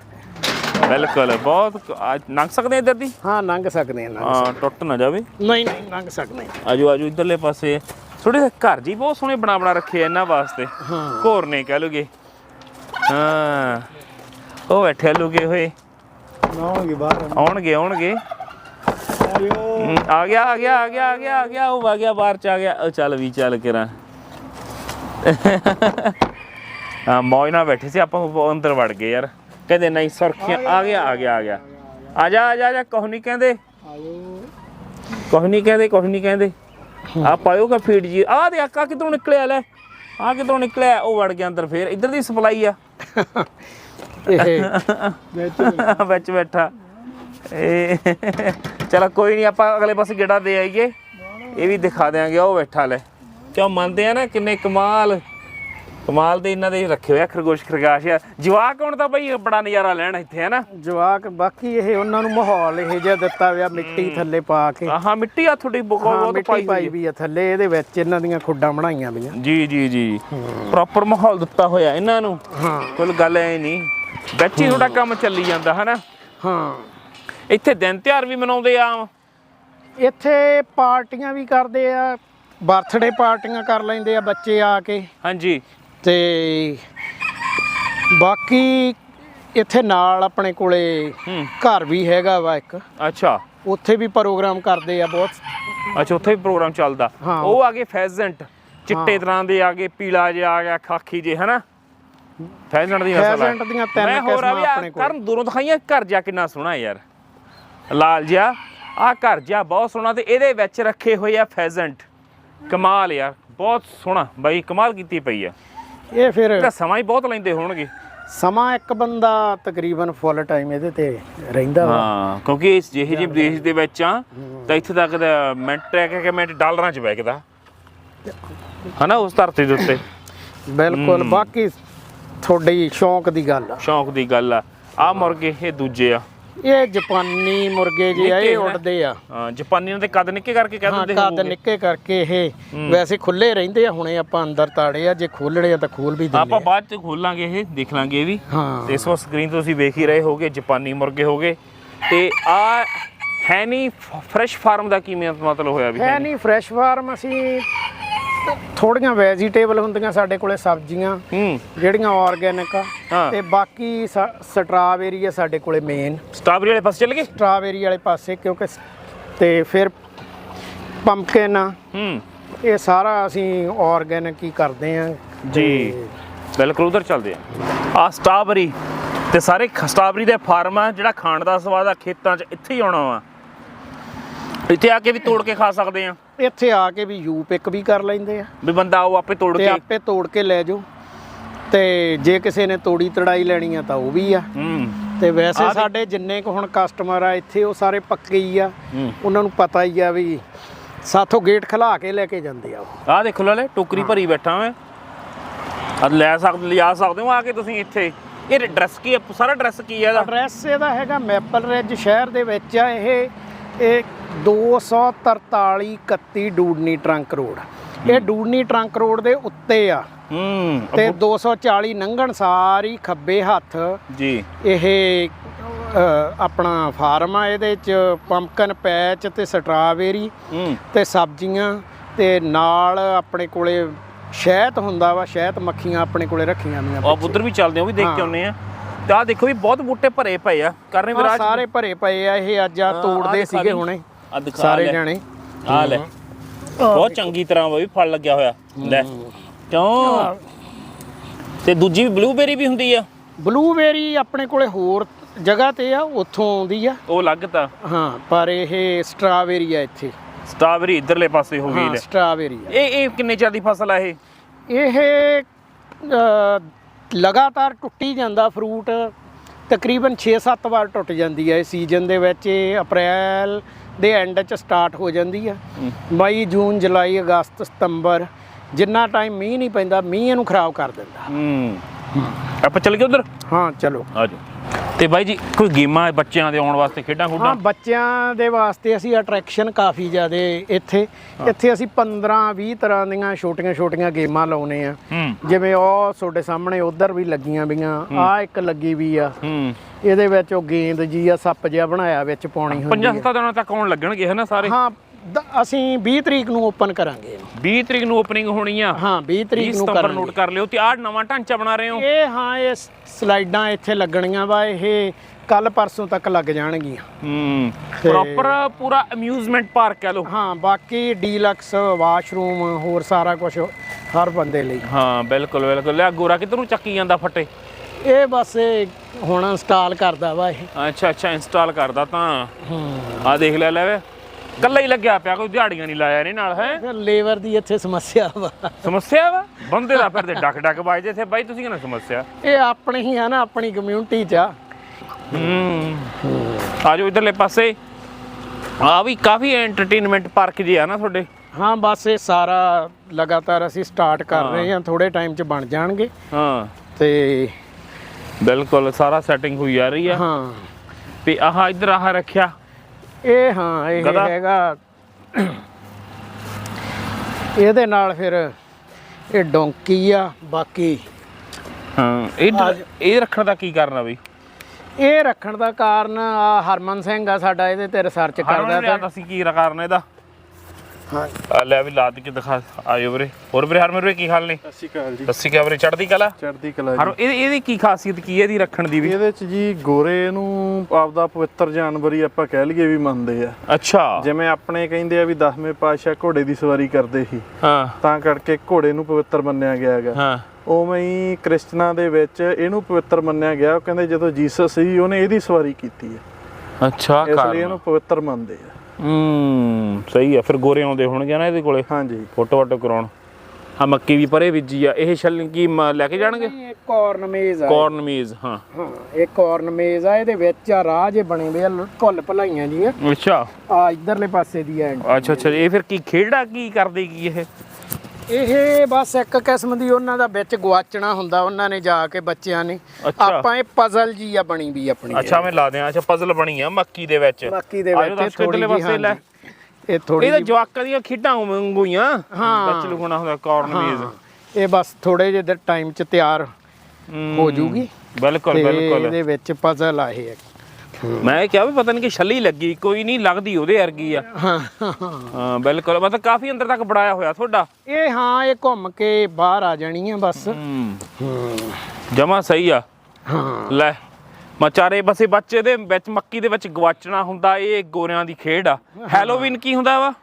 ਬਿਲਕੁਲ ਬਹੁਤ ਲੰਘ ਸਕਦੇ ਇੱਧਰ ਦੀ? ਹਾਂ ਲੰਘ ਸਕਦੇ ਲੰਘ ਹਾਂ ਟੁੱਟ ਨਾ ਜਾਵੇ। ਨਹੀਂ ਨਹੀਂ ਲੰਘ ਸਕਦੇ। ਆਜੋ ਆਜੋ ਇਧਰਲੇ ਪਾਸੇ। ਥੋੜੇ ਘਰ ਜੀ ਬਹੁਤ ਸੋਹਣੇ ਬਣਾ ਬਣਾ ਰੱਖੇ ਆ ਇਹਨਾਂ ਵਾਸਤੇ। ਹਾਂ। ਘੋਰ ਨੇ ਕਹ ਲੋਗੇ। ਹਾਂ। ਉਹ ਬੈਠੇ ਲੁਕੇ ਹੋਏ ਆਉਣਗੇ ਬਾਹਰ। ਆਉਣਗੇ ਆਉਣਗੇ। ਆ ਗਿਆ ਆ ਗਿਆ ਆ ਗਿਆ ਆ ਗਿਆ ਆ ਗਿਆ ਉਹ ਆ ਗਿਆ ਬਾਹਰ ਚ ਆ ਗਿਆ। ਚੱਲ ਵੀ ਚੱਲ ਕਰਾਂ। ਹਾਂ ਮੌਜ ਨਾਲ ਬੈਠੇ ਸੀ ਆਪਾਂ ਅੰਦਰ ਵੜ ਗਏ ਯਾਰ। ਕਹਿੰਦੇ ਨਹੀਂ ਸੁਰਖੀਆਂ ਆ ਗਿਆ ਆ ਗਿਆ ਆ ਗਿਆ। ਆ ਜਾ ਆ ਜਾ ਆ ਜਾ ਕੁਛ ਨਹੀਂ ਕਹਿੰਦੇ। ਆਇਓ ਕੁਛ ਨਹੀਂ ਕਹਿੰਦੇ ਕੁਛ ਨਹੀਂ ਕਹਿੰਦੇ। ਆ ਪਾਇਓਗਾ ਫੀਡ ਜੀ। ਆ ਦੇ ਆਕਾ ਕਿਧਰੋਂ ਨਿਕਲਿਆ ਲੈ। ਆ ਕਿਧਰੋਂ ਨਿਕਲਿਆ ਉਹ ਵੜ ਗਿਆ ਅੰਦਰ ਫੇਰ। ਇੱਧਰ ਦੀ ਸਪਲਾਈ ਆ। ਇਹ ਵਿੱਚ ਬੈਠਾ। ਇਹ ਚਲੋ ਕੋਈ ਨਹੀਂ ਆਪਾਂ ਅਗਲੇ ਪਾਸੇ ਗੇੜਾ ਦੇ ਆਈਏ। ਇਹ ਵੀ ਦਿਖਾ ਦਿਆਂਗੇ ਉਹ ਬੈਠਾ ਲੈ। ਕਿਉਂ ਮੰਨਦੇ ਆ ਨਾ ਕਿੰਨੇ ਕਮਾਲ। ਕਮਾਲ ਦੇ ਇਹਨਾਂ ਦੇ ਰੱਖੇ ਹੋਇਆ ਖਰਗੋਸ਼ ਖਰਗਾਸ਼। ਆ ਜਵਾਕ ਹੁਣ ਤਾਂ ਬਈ ਬੜਾ ਨਜ਼ਾਰਾ ਲੈਣ ਇੱਥੇ ਹੈ ਨਾ? ਜਵਾਕ ਬਾਕੀ ਇਹ ਉਹਨਾਂ ਨੂੰ ਮਾਹੌਲ ਇਹ ਜਿਹਾ ਦਿੱਤਾ ਹੋਇਆ ਮਿੱਟੀ ਥੱਲੇ ਪਾ ਕੇ। ਆਹਾਂ ਮਿੱਟੀ ਆ ਤੁਹਾਡੀ ਬਹੁਤ ਹਾਂ ਪਾਈ ਪਾਈ ਵੀ ਆ ਥੱਲੇ ਇਹਦੇ ਵਿੱਚ ਇਹਨਾਂ ਦੀਆਂ ਖੁੱਡਾਂ ਬਣਾਈਆਂ ਵੀਆਂ ਹੈ। ਜੀ ਜੀ। ਜੀ ਪ੍ਰੋਪਰ ਮਾਹੌਲ ਦਿੱਤਾ ਹੋਇਆ ਇਹਨਾਂ ਨੂੰ। ਹਾਂ। ਕੋਈ ਗੱਲ ਐ ਨਹੀਂ। ਵਿੱਚ ਹੀ ਤੁਹਾਡਾ ਕੰਮ ਚੱਲੀ ਜਾਂਦਾ ਹੈ ਨਾ? ਹਾਂ। ਇੱਥੇ ਦਿਨ ਤਿਉਹਾਰ ਵੀ ਮਨਾਉਂਦੇ ਆ ਇੱਥੇ ਪਾਰਟੀਆਂ ਵੀ ਕਰਦੇ ਆ ਬਰਥਡੇ ਪਾਰਟੀਆਂ ਕਰ ਲੈਂਦੇ ਆ ਬੱਚੇ ਆ ਕੇ। ਹਾਂਜੀ। ਤੇ ਬਾਕੀ ਇੱਥੇ ਨਾਲ ਆਪਣੇ ਕੋਲੇ ਘਰ ਵੀ ਹੈਗਾ ਵਾ ਇੱਕ। ਅੱਛਾ। ਉੱਥੇ ਵੀ ਪ੍ਰੋਗਰਾਮ ਕਰਦੇ ਆ ਬਹੁਤ। ਅੱਛਾ ਉੱਥੇ ਵੀ ਪ੍ਰੋਗਰਾਮ ਚੱਲਦਾ। ਉਹ ਆ ਗਏ ਫੈਜ਼ੈਂਟ ਚਿੱਟੇ ਤਰ੍ਹਾਂ ਦੇ ਆ ਗਏ ਪੀਲਾ ਜਿਹਾ ਆ ਗਿਆ ਖਾਕੀ ਜੇ ਹਨਾ? ਫੈਜ਼ੈਂਟ ਦੀ ਨਸਲ। Pheasant ਦੀਆਂ ਤਿੰਨ ਕਿਸਮਾਂ ਆਪਣੇ ਕੋਲ। ਕਰਨ ਦੂਰੋਂ ਦਿਖਾਈਆਂ ਘਰ ਜਾ ਕਿੰਨਾ ਸੋਹਣਾ ਯਾਰ। ਲਾਲ ਜਿਹਾ। ਆ ਘਰ ਜਿਹਾ ਬਹੁਤ ਸੋਹਣਾ ਤੇ ਇਹਦੇ ਵਿੱਚ ਰੱਖੇ ਹੋਏ ਆ ਫੈਜ਼ੈਂਟ ਕਮਾਲ ਯਾਰ ਬਹੁਤ ਸੋਹਣਾ ਬਾਈ ਕਮਾਲ ਕੀਤੀ ਪਈ ਆ। ਇਹ ਫਿਰ ਇਹਦਾ ਸਮਾਂ ਹੀ ਬਹੁਤ ਲੈਂਦੇ ਹੋਣਗੇ। ਸਮਾਂ ਇੱਕ ਬੰਦਾ ਤਕਰੀਬਨ ਫੁੱਲ ਟਾਈਮ ਇਹਦੇ ਤੇ ਰਹਿੰਦਾ ਵਾ। ਹਾਂ ਕਿਉਂਕਿ ਇਸ ਜਿਹੇ ਜਿਹੇ ਦੇਸ਼ ਦੇ ਵਿੱਚ ਆ ਤਾਂ ਇੱਥੇ ਤੱਕ ਦਾ ਮਿੰਟ ਹੈ ਕਿ ਮਿੰਟ ਡਾਲਰਾਂ ਚ ਵਿਕਦਾ ਹਨਾ ਉਸ ਧਰਤੀ ਦੇ ਉੱਤੇ। ਬਿਲਕੁਲ ਬਾਕੀ ਤੁਹਾਡੀ ਸ਼ੌਂਕ ਦੀ ਗੱਲ ਆ। ਸ਼ੌਂਕ ਦੀ ਗੱਲ ਆ। ਆ ਮੁਰਗੇ ਇਹ ਦੂਜੇ ਆ। ਇਹ ਜਾਪਾਨੀ ਮੁਰਗੇ ਜੇ ਆ ਨਿੱਕੇ ਇਹ ਨਾ। ਉੱਡਦੇ ਆ। ਹਾਂ, ਜਾਪਾਨੀਆਂ ਦੇ ਕੱਦ ਨਿੱਕੇ ਕਰਕੇ ਕਹਿ ਹਾਂ ਦਿੰਦੇ ਕੱਦ। ਨਿੱਕੇ ਕਰਕੇ ਇਹ। ਵੈਸੇ ਖੁੱਲੇ ਰਹਿੰਦੇ ਆ ਹੁਣੇ ਆਪਾਂ ਅੰਦਰ ਤਾੜੇ ਆ ਜੇ ਖੋਲਣੇ ਆ ਤਾਂ ਖੋਲ ਵੀ ਦਿੰਦੇ ਆਪਾਂ ਆ। ਬਾਅਦ ਚ ਖੋਲਾਂਗੇ ਇਹ ਦੇਖ ਲਾਂਗੇ ਇਹ ਵੀ। ਹਾਂ। ਤੇ ਇਸ ਵਾਰ ਸਕਰੀਨ ਤੋਂ ਤੁਸੀਂ ਵੇਖ ਹੀ ਰਹੇ ਹੋਗੇ ਜਾਪਾਨੀ ਮੁਰਗੇ ਹੋਗੇ ਤੇ ਆ ਹੈ ਨਹੀਂ ਫਰੈਸ਼ ਫਾਰਮ ਦਾ ਕੀ ਮਤ- ਮਤਲਬ ਹੋਇਆ ਵੀ ਹੈ ਨਹੀਂ ਫਰੈਸ਼ ਫਾਰਮ ਅਸੀਂ ਥੋੜੀਆਂ ਵੈਜੀਟੇਬਲ ਹੁੰਦੀਆਂ ਸਾਡੇ ਕੋਲੇ ਸਬਜ਼ੀਆਂ ਹੂੰ। ਜਿਹੜੀਆਂ ਆਰਗੈਨਿਕ ਆ। ਤੇ ਬਾਕੀ ਸਟਰਾਬੇਰੀ ਆ ਸਾਡੇ ਕੋਲੇ ਮੇਨ ਸਟ੍ਰਾਬੇਰੀ ਵਾਲੇ ਪਾਸੇ ਚੱਲ ਗਏ? ਸਟਰਾਬੇਰੀ ਵਾਲੇ ਪਾਸੇ ਕਿਉਂਕਿ ਤੇ ਫਿਰ ਪੰਪਕਿਨ ਆ। ਹੂੰ। ਇਹ ਸਾਰਾ ਅਸੀਂ ਆਰਗੈਨਿਕ ਹੀ ਕਰਦੇ ਆ। ਜੀ। ਬਿਲਕੁਲ ਉਧਰ ਚੱਲਦੇ ਆ। ਆ ਸਟ੍ਰਾਬੇਰੀ ਤੇ ਸਾਰੇ ਸਟ੍ਰਾਬੇਰੀ ਦੇ ਫਾਰਮ ਆ ਜਿਹੜਾ ਖਾਣ ਦਾ ਸਵਾਦ ਆ ਖੇਤਾਂ 'ਚ ਇੱਥੇ ਹੀ ਆਉਣਾ ਵਾ। ਇੱਥੇ ਆ ਕੇ ਵੀ ਤੋੜ ਕੇ ਖਾ ਸਕਦੇ ਆ। ਇੱਥੇ ਆ ਕੇ ਵੀ ਯੂ ਪਿਕ ਵੀ ਕਰ ਲੈਂਦੇ ਆ। ਵੀ ਬੰਦਾ ਉਹ ਆਪੇ ਤੋੜ ਤੇ ਕੇ ਆਪੇ ਤੋੜ ਕੇ ਲੈ ਜਾਓ ਤੇ ਜੇ ਕਿਸੇ ਨੇ ਤੋੜੀ ਤੜਾਈ ਲੈਣੀ ਆ ਤਾਂ ਉਹ ਵੀ ਆ। ਹੂੰ। ਤੇ ਵੈਸੇ ਸਾਡੇ ਜਿੰਨੇ ਕੁ ਹੁਣ ਕਸਟਮਰ ਆ ਇੱਥੇ ਉਹ ਸਾਰੇ ਪੱਕੇ ਹੀ ਆ। ਹੂੰ। ਉਹਨਾਂ ਨੂੰ ਪਤਾ ਹੀ ਆ ਵੀ ਸਾਥੋਂ ਗੇਟ ਖਲਾ ਕੇ ਲੈ ਕੇ ਜਾਂਦੇ ਆ ਉਹ। ਆ ਦੇਖੋ ਲੈ ਟੋਕਰੀ ਭਰੀ ਬੈਠਾ ਮੈਂ। ਆ ਲੈ ਸਕਦੇ ਲਿਆ ਸਕਦੇ ਹੋ ਆ ਕੇ ਤੁਸੀਂ ਇੱਥੇ? ਇਹ ਡਰੈਸ ਕੀ ਹੈ ਸਾਰਾ ਡਰੈਸ ਕੀ ਹੈ ਇਹਦਾ? ਐਡਰੈਸ ਇਹਦਾ ਹੈਗਾ ਮੈਪਲ ਰਿਜ ਸ਼ਹਿਰ ਦੇ ਵਿੱਚ ਆ। ਇਹ ਇਹ 243 31 ਡੂਡਨੀ ਟਰੰਕ ਰੋਡ ਇਹ ਡੂਡਨੀ ਟਰੰਕ ਰੋਡ ਦੇ ਉੱਤੇ ਆ। ਹੂੰ ਤੇ 240 ਲੰਘਣ ਸਾਰੀ ਖੱਬੇ ਹੱਥ। ਜੀ। ਇਹ ਆਪਣਾ ਫਾਰਮ ਆ ਇਹਦੇ ਚ ਪੰਪਕਨ ਪੈਚ ਤੇ ਸਟਰਾਬੇਰੀ ਤੇ ਸਬਜ਼ੀਆਂ ਤੇ ਨਾਲ ਆਪਣੇ ਕੋਲੇ ਸ਼ਹਿਦ ਹੁੰਦਾ ਵਾ ਸ਼ਹਿਦ ਮੱਖੀਆਂ ਆਪਣੇ ਕੋਲੇ ਰੱਖੀਆਂ ਹੋਈਆਂ ਆ ਉਧਰ ਵੀ ਚੱਲਦੇ ਆ ਉਹ ਵੀ ਦੇਖ ਕੇ। ਆਉਨੇ ਆ। ਤੇ ਆ ਦੇਖੋ ਵੀ ਬਹੁਤ ਬੂਟੇ ਭਰੇ ਪਏ ਆ। ਕਰਨੇ ਆਹ ਵਿਰਾਜ ਸਾਰੇ ਭਰੇ ਪਏ ਆ ਇਹ ਅੱਜ ਆ ਤੋੜਦੇ ਸੀਗੇ। ਹੁਣੇ। ਆ ਦਿਖਾ ਸਾਰੇ ਲੈ। ਜਾਣੇ। ਆ ਲੈ। ਬਹੁਤ ਚੰਗੀ ਤਰ੍ਹਾਂ ਵੀ ਫਲ ਲੱਗਿਆ ਹੋਇਆ। ਲੈ। ਕਿਉਂ? ਤੇ ਦੂਜੀ ਵੀ ਬਲੂਬੇਰੀ ਵੀ ਹੁੰਦੀ ਆ। ਬਲੂਬੇਰੀ ਆਪਣੇ ਕੋਲੇ ਹੋਰ ਜਗ੍ਹਾ ਤੇ ਆ ਉੱਥੋਂ ਆਉਂਦੀ ਆ। ਉਹ ਅਲੱਗ ਤਾਂ। ਹਾਂ ਪਰ ਇਹ ਸਟਰਾਬੇਰੀ ਆ ਇੱਥੇ। ਸਟ੍ਰਾਬੇਰੀ ਇਧਰਲੇ ਪਾਸੇ ਹੋ ਗਈ ਹਾਂ ਲੈ। ਸਟਰਾਬੇਰੀ ਆ। ਇਹ ਇਹ ਕਿੰਨੇ ਚਿਰ ਦੀ ਫਸਲ ਆ ਇਹ? ਇਹ ਲਗਾਤਾਰ ਟੁੱਟੀ ਜਾਂਦਾ ਫਰੂਟ ਤਕਰੀਬਨ 6-7 ਵਾਰ ਟੁੱਟ ਜਾਂਦੀ ਹੈ। ਇਹ ਸੀਜ਼ਨ ਦੇ ਵਿੱਚ ਇਹ ਅਪ੍ਰੈਲ ਦੇ ਐਂਡ 'ਚ ਸਟਾਰਟ ਹੋ ਜਾਂਦੀ ਆ। ਮਈ ਜੂਨ ਜੁਲਾਈ ਅਗਸਤ ਸਤੰਬਰ ਜਿੰਨਾ ਟਾਈਮ ਮੀਂਹ ਨਹੀਂ ਪੈਂਦਾ ਮੀਂਹ ਇਹਨੂੰ ਖਰਾਬ ਕਰ ਦਿੰਦਾ। ਹੂੰ। ਆਪਾਂ ਚੱਲ ਗਏ ਉਧਰ? ਹਾਂ ਚਲੋ। ਆ ਜਾਓ। ਤੇ ਬਾਈ ਜੀ ਕੋਈ ਗੇਮਾਂ ਬੱਚਿਆਂ ਦੇ ਆਉਣ ਵਾਸਤੇ ਖੇਡਾਂ ਹਾਂ ਖੁੱਡਾਂ ਬੱਚਿਆਂ ਦੇ ਵਾਸਤੇ ਅਸੀਂ ਅਟਰੈਕਸ਼ਨ ਕਾਫੀ ਜ਼ਿਆਦੇ ਇੱਥੇ। ਇੱਥੇ ਅਸੀਂ 15 20 ਤਰ੍ਹਾਂ ਦੀਆਂ ਛੋਟੀਆਂ ਛੋਟੀਆਂ ਗੇਮਾਂ ਲਾਉਨੇ ਆ। ਹੂੰ। ਜਿਵੇਂ ਉਹ ਤੁਹਾਡੇ ਸਾਹਮਣੇ ਉਧਰ ਵੀ ਲੱਗੀਆਂ ਵੀਆਂ ਆ ਇੱਕ ਲੱਗੀ ਵੀ ਆ। ਹੂੰ। ਇਹਦੇ ਵਿੱਚ ਉਹ ਗੇਂਦ ਜੀ ਆ ਸੱਪ ਜਿਹਾ ਬਣਾਇਆ ਵਿੱਚ ਪਾਉਣੀ ਹੁੰਦੀ ਆ। ਸੱਤਾਂ ਦਿਨਾਂ ਤੱਕ ਆਉਣ ਲੱਗਣਗੇ ਹਨਾ ਸਾਰੇ? ਹਾਂ ਅਸੀਂ 20 ਤਰੀਕ ਨੂੰ ਓਪਨ ਕਰਾਂਗੇ। ਇਹਨੂੰ। 20 ਤਰੀਕ ਨੂੰ ਓਪਨਿੰਗ ਹੋਣੀ ਆ। ਹਾਂ 20 30 ਤਰੀਕ ਨੂੰ ਸਤੰਬਰ ਨੋਟ ਕਰਾਂਗੇ ਕਰ ਲਿਓ ਤੇ ਆਹ ਨਵਾਂ ਢਾਂਚਾ ਬਣਾ ਰਹੇ ਹੋ? ਇਹ ਹਾਂ ਇਹ ਸਲਾਈਡਾਂ ਇੱਥੇ ਲੱਗਣੀਆਂ ਵਾ ਇਹ ਕੱਲ ਪਰਸੋਂ ਤੱਕ ਲੱਗ ਜਾਣਗੀਆਂ। ਹੂੰ ਪ੍ਰੋਪਰ ਪੂਰਾ ਅਮਿਊਜ਼ਮੈਂਟ ਪਾਰਕ ਕਹ ਲਓ। ਹਾਂ ਬਾਕੀ ਡੀਲਕਸ ਵਾਸ਼ਰੂਮ ਹੋਰ ਸਾਰਾ ਕੁਝ ਹਰ ਬੰਦੇ ਲਈ। ਹਾਂ ਬਿਲਕੁਲ ਬਿਲਕੁਲ। ਲੈ ਗੋਰਾ ਕਿੱਧਰ ਨੂੰ ਚੱਕੀ ਜਾਂਦਾ ਫੱਟੇ? ਇਹ ਬਸ ਹੁਣ ਇੰਸਟਾਲ ਕਰਦਾ ਵਾ ਇਹ। ਅੱਛਾ ਅੱਛਾ ਇੰਸਟਾਲ ਕਰਦਾ ਤਾਂ। ਆ ਦੇਖ ਲੈ ਲੈ ਵੇ। ਕੱਲਾ ਹੀ ਲੱਗਿਆ ਪਿਆ ਕੋਈ ਦਿਹਾੜੀਆਂ ਨਹੀਂ ਲਾਇਆ ਇਹਨੇ ਨਾਲ ਹੈ? ਫਿਰ ਲੇਬਰ ਦੀ ਇੱਥੇ ਸਮੱਸਿਆ ਵਾ। ਸਮੱਸਿਆ ਵਾ? ਬੰਦੇ ਦਾ ਫਿਰ ਤੇ ਡਕ ਡਕ ਵੱਜਦੇ ਇੱਥੇ ਬਾਈ ਤੁਸੀਂ ਕਹਿੰਦੇ ਸਮੱਸਿਆ? ਇਹ ਆਪਣੇ ਹੀ ਆ ਨਾ ਆਪਣੀ ਕਮਿਊਨਿਟੀ 'ਚ ਆ। ਹੂੰ। ਆ ਜਾਓ ਇਧਰਲੇ ਪਾਸੇ। ਆ ਵੀ ਕਾਫੀ ਐਂਟਰਟੇਨਮੈਂਟ ਪਾਰਕ ਜੀ ਆ ਨਾ ਤੁਹਾਡੇ। ਹਾਂ ਬਸ ਇਹ ਸਾਰਾ ਲਗਾਤਾਰ ਅਸੀਂ ਸਟਾਰਟ ਕਰ ਰਹੇ ਹਾਂ। ਥੋੜੇ ਟਾਈਮ 'ਚ ਬਣ ਜਾਣਗੇ। ਹਾਂ। ਤੇ ਬਿਲਕੁਲ ਸਾਰਾ ਸੈਟਿੰਗ ਹੋਈ ਆ ਰਹੀ ਆ। ਹਾਂ। ਤੇ ਆਹ ਇਧਰ ਆਹ ਰੱਖਿਆ। ਇਹ ਹਾਂ ਇਹ ਗਧਾ? ਹੈਗਾ। ਇਹਦੇ ਨਾਲ ਫਿਰ ਇਹ ਡੋਂਕੀ ਆ ਬਾਕੀ ਹਾਂ ਇਹ ਆ ਇਹ ਰੱਖਣ ਦਾ ਕੀ ਕਰਨਾ ਬਈ? ਇਹ ਰੱਖਣ ਦਾ ਕਾਰਨ ਆ ਹਰਮਨ ਸਿੰਘ ਆ ਸਾਡਾ ਇਹਦੇ ਤੇ ਰਿਸਰਚ ਕਰਦਾ ਕਰਦਾ ਤਾਂ ਅਸੀਂ ਕੀ ਕਾਰਨ ਇਹਦਾ? ਹਾਂ। ਆ ਲੈ ਵੀ ਲਾਦ ਕੇ ਦਿਖਾ ਆਇਓ ਵੀਰੇ। ਹੋਰ ਵੀਰੇ ਹਰਮਨ ਵੀਰੇ ਕੀ ਹਾਲ ਨੇ? ਸਤਿ ਸ਼੍ਰੀ ਅਕਾਲ ਜੀ। ਦੱਸੀ ਕਿਆ ਵੀਰੇ ਚੜਦੀ ਕਲਾ? ਚੜ੍ਹਦੀ ਕਲਾ ਹਰ ਜੀ ਇਹਦੀ ਕੀ ਖਾਸੀਅਤ ਕੀ ਹੈ ਇਹਦੀ ਰੱਖਣ ਦੀ ਵੀ? ਇਹਦੇ ਚ ਜੀ ਗੋਰੇ ਨੂੰ ਆਪਦਾ ਪਵਿੱਤਰ ਜਾਨਵਰ ਹੀ ਆਪਾਂ ਕਹਿ ਲਈਏ ਵੀ ਮੰਨਦੇ ਆ। ਅੱਛਾ। ਜਿਵੇਂ ਆਪਣੇ ਕਹਿੰਦੇ ਆ ਵੀ 10ਵੇਂ ਪਾਤਸ਼ਾਹ ਘੋੜੇ ਦੀ ਸਵਾਰੀ ਕਰਦੇ ਸੀ। ਹਾਂ। ਤਾਂ ਕਰਕੇ ਘੋੜੇ ਨੂੰ ਪਵਿੱਤਰ ਮੰਨਿਆ ਗਿਆ ਹੈਗਾ। ਹਾਂ। ਉਵੇਂ ਹੀ ਕ੍ਰਿਸਚਨਾਂ ਦੇ ਵਿੱਚ ਇਹਨੂੰ ਪਵਿੱਤਰ ਮੰਨਿਆ ਗਿਆ। ਉਹ ਕਹਿੰਦੇ ਜਦੋਂ ਜੀਸਸ ਸੀ ਉਹਨੇ ਇਹਦੀ ਸਵਾਰੀ ਕੀਤੀ ਹੈ ਅੱਛਾ ਇਸ ਲਈ ਇਹਨੂੰ ਪਵਿੱਤਰ ਮੰਨਦੇ ਆ। ਹੂੰ ਸਹੀ ਆ ਫਿਰ ਗੋਰੇ ਆਉਂਦੇ ਹੋਣਗੇ ਨਾ ਇਹਦੇ ਕੋਲੇ। ਹਾਂਜੀ। ਫੋਟੋ ਵਾਟੋ ਕਰਾਉਣ। ਆ ਮੱਕੀ ਵੀ ਪਰੇ ਬੀਜੀ ਆ ਇਹ ਛੱਲ ਕੀ ਮ- ਲੈ ਕੇ ਜਾਣਗੇ? ਇਹ ਕਾਰਨ ਮੇਜ਼ ਆ। ਕਾਰਨ ਮੀਜ਼ ਹਾਂ। ਹਾਂ ਇਹ ਕਾਰਨ ਮੇਜ਼ ਆ ਇਹਦੇ ਵਿੱਚ ਆ ਰਾਹ ਜੇ ਬਣੇ ਹੋਏ ਆ ਲ- ਭੁੱਲ ਭਲਾਈਆਂ ਜੀਆਂ। ਅੱਛਾ। ਆ ਇਧਰਲੇ ਪਾਸੇ ਦੀ ਐਂਡ ਅੱਛਾ ਅੱਛਾ ਇਹ ਫਿਰ ਕੀ ਖੇਡਾ ਕੀ ਕਰਦੇ ਕੀ ਇਹ? ਇਹ ਬਸ ਇੱਕ ਕਿਸਮ ਦੀ ਉਹਨਾਂ ਦਾ ਵਿੱਚ ਗਵਾਚਣਾ ਹੁੰਦਾ ਉਹਨਾਂ ਨੇ ਜਾ ਕੇ ਬੱਚਿਆਂ ਨੇ। ਅੱਛਾ। ਆਪਾਂ ਇਹ ਪਜ਼ਲ ਜੀ ਆ ਬਣੀ ਵੀ ਆਪਣੀ। ਅੱਛਾ ਮੈਂ ਲਾ ਦਿਆਂ। ਅੱਛਾ ਪਜ਼ਲ ਬਣੀ ਆ ਮੱਕੀ ਦੇ ਵਿੱਚ। ਬਾਕੀ ਦੇ ਵਿੱਚ ਦੱਸੋ ਇੱਧਰਲੇ ਥੋੜੀ ਪਾਸੇ ਲੈ। ਇਹ ਥੋੜੀ ਇਹ ਤਾਂ ਜਵਾਕਾਂ ਦੀਆਂ ਖੇਡਾਂ ਵਾਂਗੂਆਂ ਹਾਂ। ਵਿੱਚ ਲੁਕਣਾ ਹੁੰਦਾ ਕਾਰਨ ਮੀਜ਼ ਇਹ ਬਸ ਥੋੜੇ ਜਿਹੇ ਟਾਈਮ ਚ ਤਿਆਰ ਹੋ ਜੂਗੀ। ਬਿਲਕੁਲ ਤੇ ਬਿਲਕੁਲ। ਇਹਦੇ ਵਿੱਚ ਪਜ਼ਲ ਆ ਇਹ ਮੈਂ ਕਿਹਾ ਵੀ ਪਤਾ ਨਹੀਂ ਕਿ ਛੱਲੀ ਲੱਗੀ ਕੋਈ ਨਹੀਂ ਲੱਗਦੀ ਉਹਦੇ ਵਰਗੀ ਆ। ਹਾਂ। ਹਾਂ ਬਿਲਕੁਲ ਮਤਲਬ ਕਾਫੀ ਅੰਦਰ ਤੱਕ ਬੜਾਇਆ ਹੋਇਆ ਤੁਹਾਡਾ। ਇਹ ਹਾਂ ਇਹ ਘੁੰਮ ਕੇ ਬਾਹਰ ਆ ਜਾਣੀ ਆ ਬਸ। ਹੂੰ। ਜਮਾ ਸਹੀ ਆ। ਹਾਂ। ਲੈ ਮਚਾਰੇ ਬਸੇ ਬੱਚੇ ਦੇ ਵਿੱਚ ਮੱਕੀ ਦੇ ਵਿੱਚ ਗਵਾਚਣਾ ਹੁੰਦਾ ਇਹ ਗੋਰਿਆਂ ਦੀ ਖੇਡ ਆ। ਹੈਲੋਵੀਨ ਕੀ ਹੁੰਦਾ ਵਾ?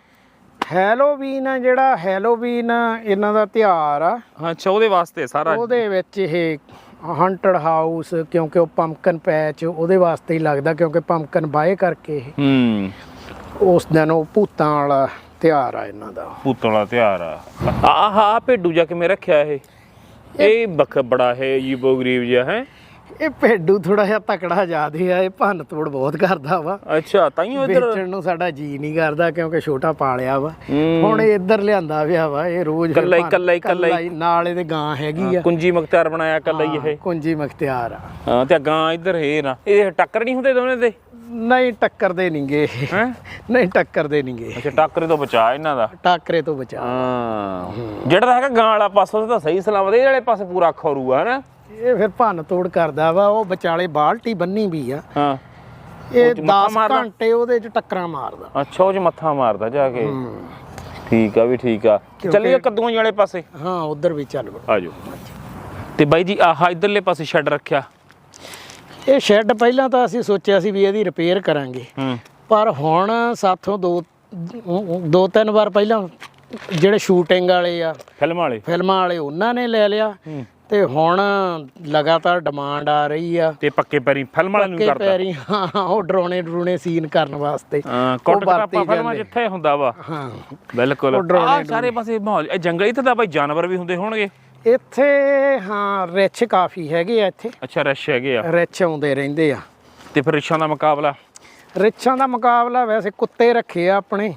ਹੈਲੋਵੀਨ ਆ ਜਿਹੜਾ ਹੈਲੋਵੀਨ ਇਹਨਾਂ ਦਾ ਤਿਉਹਾਰ ਆ। ਅੱਛਾ ਉਹਦੇ ਵਾਸਤੇ ਸਾਰਾ। ਉਹਦੇ ਵਿੱਚ ਇਹ ਹੰਟਡ ਹਾਊਸ ਕਿਉਂਕਿ ਉਹ ਪੰਪਕਨ ਪੈਚ ਉਹਦੇ ਵਾਸਤੇ ਹੀ ਲੱਗਦਾ ਕਿਉਂਕਿ ਪੰਪਕਨ ਬਾਏ ਕਰਕੇ ਇਹ। ਹੂੰ। ਉਸ ਦਿਨ ਉਹ ਭੂਤਾਂ ਵਾਲਾ ਤਿਉਹਾਰ ਆ ਇਹਨਾਂ ਦਾ। ਭੂਤਾਂ ਦਾ ਤਿਉਹਾਰ ਆ। ਆਹ ਆ ਭੇਡੂ ਜਾ ਕੇ ਮੈਂ ਰੱਖਿਆ ਇਹ? ਇਹ ਬਖ ਬੜਾ ਹੈ ਜੀਬੋ ਗਰੀਬ ਜਿਹਾ ਹੈ? ਇਹ ਭੇਡੂ ਥੋੜਾ ਜਿਹਾ ਤਕੜਾ ਜ਼ਿਆਦੇ ਆ ਇਹ ਭੰਨ ਤੋੜ ਬਹੁਤ ਕਰਦਾ ਵਾ। ਅੱਛਾ ਤਾਈਓ ਇੱਧਰ ਵੇਚਣ ਨੂੰ ਸਾਡਾ ਜੀ ਨਹੀਂ ਕਰਦਾ ਕਿਉਂਕਿ ਛੋਟਾ ਪਾਲਿਆ ਵਾ। ਹੁਣ ਇਹ ਇੱਧਰ ਲਿਆਂਦਾ ਪਿਆ ਵਾ ਇਹ ਰੋਜ਼ ਕੱਲਾ ਹੀ- ਕੱਲਾ ਹੀ- ਕੱਲਾ ਹੀ। ਨਾਲ ਇਹਦੇ ਗਾਂ ਹੈਗੀ ਆ। ਕੁੰਜੀ ਮਖਤਿਆਰ ਬਣਾਇਆ ਕੱਲਾ ਹੀ ਇਹ। ਕੁੰਜੀ ਮਖਤਿਆਰ ਆ। ਹਾਂ ਤੇ ਗਾਂ ਇੱਧਰ ਹੈ ਨਾ ਇਹ ਟੱਕਰ ਨਹੀਂ ਹੁੰਦੇ ਦੋਨੇ ਦੇ? ਨਹੀਂ ਟੱਕਰਦੇ ਨਹੀਂਗੇ ਹੈ? ਨਹੀਂ ਟੱਕਰਦੇ ਨਹੀਂਗੇ ਅੱਛਾ ਟੱਕਰੇ ਤੋਂ ਬਚਾ ਇਹਨਾਂ ਦਾ। ਟਾਕਰੇ ਤੋਂ ਬਚਾ। ਹਾਂ। ਜਿਹੜਾ ਹੈਗਾ ਗਾਂ ਵਾਲਾ ਪਾਸਾ ਤਾਂ ਸਹੀ ਸਲਾਮਤ ਇਹ ਵਾਲੇ ਪਾਸੇ ਪੂਰਾ ਖਰੂ ਆ ਹਨਾ? ਇਹ ਫਿਰ ਭੰਨ ਤੋੜ ਕਰਦਾ ਵਾ ਉਹ ਵਿਚਾਲੇ ਬਾਲਟੀ ਬੰਨੀ ਵੀ ਆ। ਹਾਂ। ਇਹ ਚ ਮੱਥਾ 10 ਮਾਰਦਾ? ਘੰਟੇ ਉਹਦੇ ਚ ਟੱਕਰਾਂ ਮਾਰਦਾ। ਅੱਛਾ ਉਹ ਚ ਮੱਥਾ ਮਾਰਦਾ ਜਾ ਕੇ? ਠੀਕ ਆ ਵੀ ਠੀਕ ਆ। ਚੱਲੀਏ ਕੱਦੂਆਂ ਵਾਲੇ ਪਾਸੇ? ਹਾਂ ਉਧਰ ਵੀ ਚੱਲ। ਆ ਜਾਓ ਤੇ ਬਾਈ ਜੀ ਆਹ ਇਧਰਲੇ ਪਾਸੇ ਛੱਡ ਰੱਖਿਆ? ਇਹ ਸ਼ੈੱਡ ਪਹਿਲਾਂ ਤਾਂ ਅਸੀਂ ਸੋਚਿਆ ਸੀ ਵੀ ਇਹਦੀ ਰਿਪੇਅਰ ਕਰਾਂਗੇ। ਹੂੰ। ਪਰ ਹੁਣ ਸਾਥੋਂ ਦੋ ਦੋ ਤਿੰਨ ਵਾਰ ਪਹਿਲਾਂ ਜਿਹੜੇ ਸ਼ੂਟਿੰਗ ਵਾਲੇ ਆ ਫਿਲਮ ਵਾਲੇ? ਫਿਲਮਾਂ ਵਾਲੇ ਉਹਨਾਂ ਨੇ ਲੈ ਲਿਆ। ਤੇ ਹੁਣ ਲਗਾਤਾਰ ਡਿਮਾਂਡ ਆ ਰਹੀ ਆ। ਤੇ ਪੱਕੇ ਪੈਰੀ ਫਿਲਮ ਨੂੰ ਕਰਦਾ ਪੈਰੀ ਹਾਂ ਉਹ ਡਰੋਨੇ ਡਰੂਨੇ ਸੀਨ ਕਰਨ ਵਾਸਤੇ। ਹਾਂ ਉਹ ਕੋਟ ਵਰਤੀ ਕਟਾਪਾ ਫਿਲਮਾਂ। ਜਿੱਥੇ ਹੁੰਦਾ ਵਾ। ਹਾਂ। ਬਿਲਕੁਲ। ਆਹ ਸਾਰੇ ਪਾਸੇ ਮਾਹੌਲ। ਇਹ ਜੰਗਲ ਇੱਥੇ ਤਾਂ ਬਾਈ ਜਾਨਵਰ ਵੀ ਹੁੰਦੇ ਹੋਣਗੇ। ਇੱਥੇ ਹਾਂ ਰਿਛ ਕਾਫੀ ਹੈਗੇ ਆ ਇੱਥੇ। ਅੱਛਾ ਰਸ਼ ਹੈਗੇ ਆ। ਰਿਛ ਆਉਂਦੇ ਰਹਿੰਦੇ ਆ। ਤੇ ਫਿਰ ਰਿਛਾਂ ਦਾ ਮੁਕਾਬਲਾ? ਰਿਛਾਂ ਦਾ ਮੁਕਾਬਲਾ ਵੈਸੇ ਕੁੱਤੇ ਰੱਖੇ ਆ ਆਪਣੇ।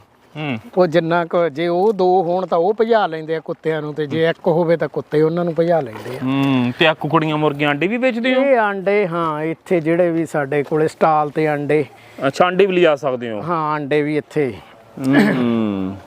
ਉਹ ਜਿੰਨਾ ਕੁ ਜੇ ਉਹ ਦੋ ਹੋਣ ਤਾਂ ਉਹ ਭਜਾ ਲੈਂਦੇ ਆ ਕੁੱਤਿਆਂ ਨੂੰ ਤੇ ਜੇ ਇੱਕ ਹੋਵੇ ਤਾਂ ਕੁੱਤੇ ਉਹਨਾਂ ਨੂੰ ਭਜਾ ਲੈਂਦੇ ਆ। ਹੂੰ ਤੇ ਆ ਕੁਕੜੀਆਂ ਮੁਰਗੀਆਂ ਅੰਡੇ ਵੀ ਵੇਚਦੇ ਹੋ? ਇਹ ਆਂਡੇ ਹਾਂ ਇੱਥੇ ਜਿਹੜੇ ਵੀ ਸਾਡੇ ਕੋਲੇ ਸਟਾਲ ਤੇ ਆਂਡੇ। ਅੱਛਾ ਅੰਡੇ ਵੀ ਲਿਜਾ ਸਕਦੇ ਹੋ? ਹਾਂ ਆਂਡੇ ਵੀ ਇੱਥੇ। ਹੂੰ।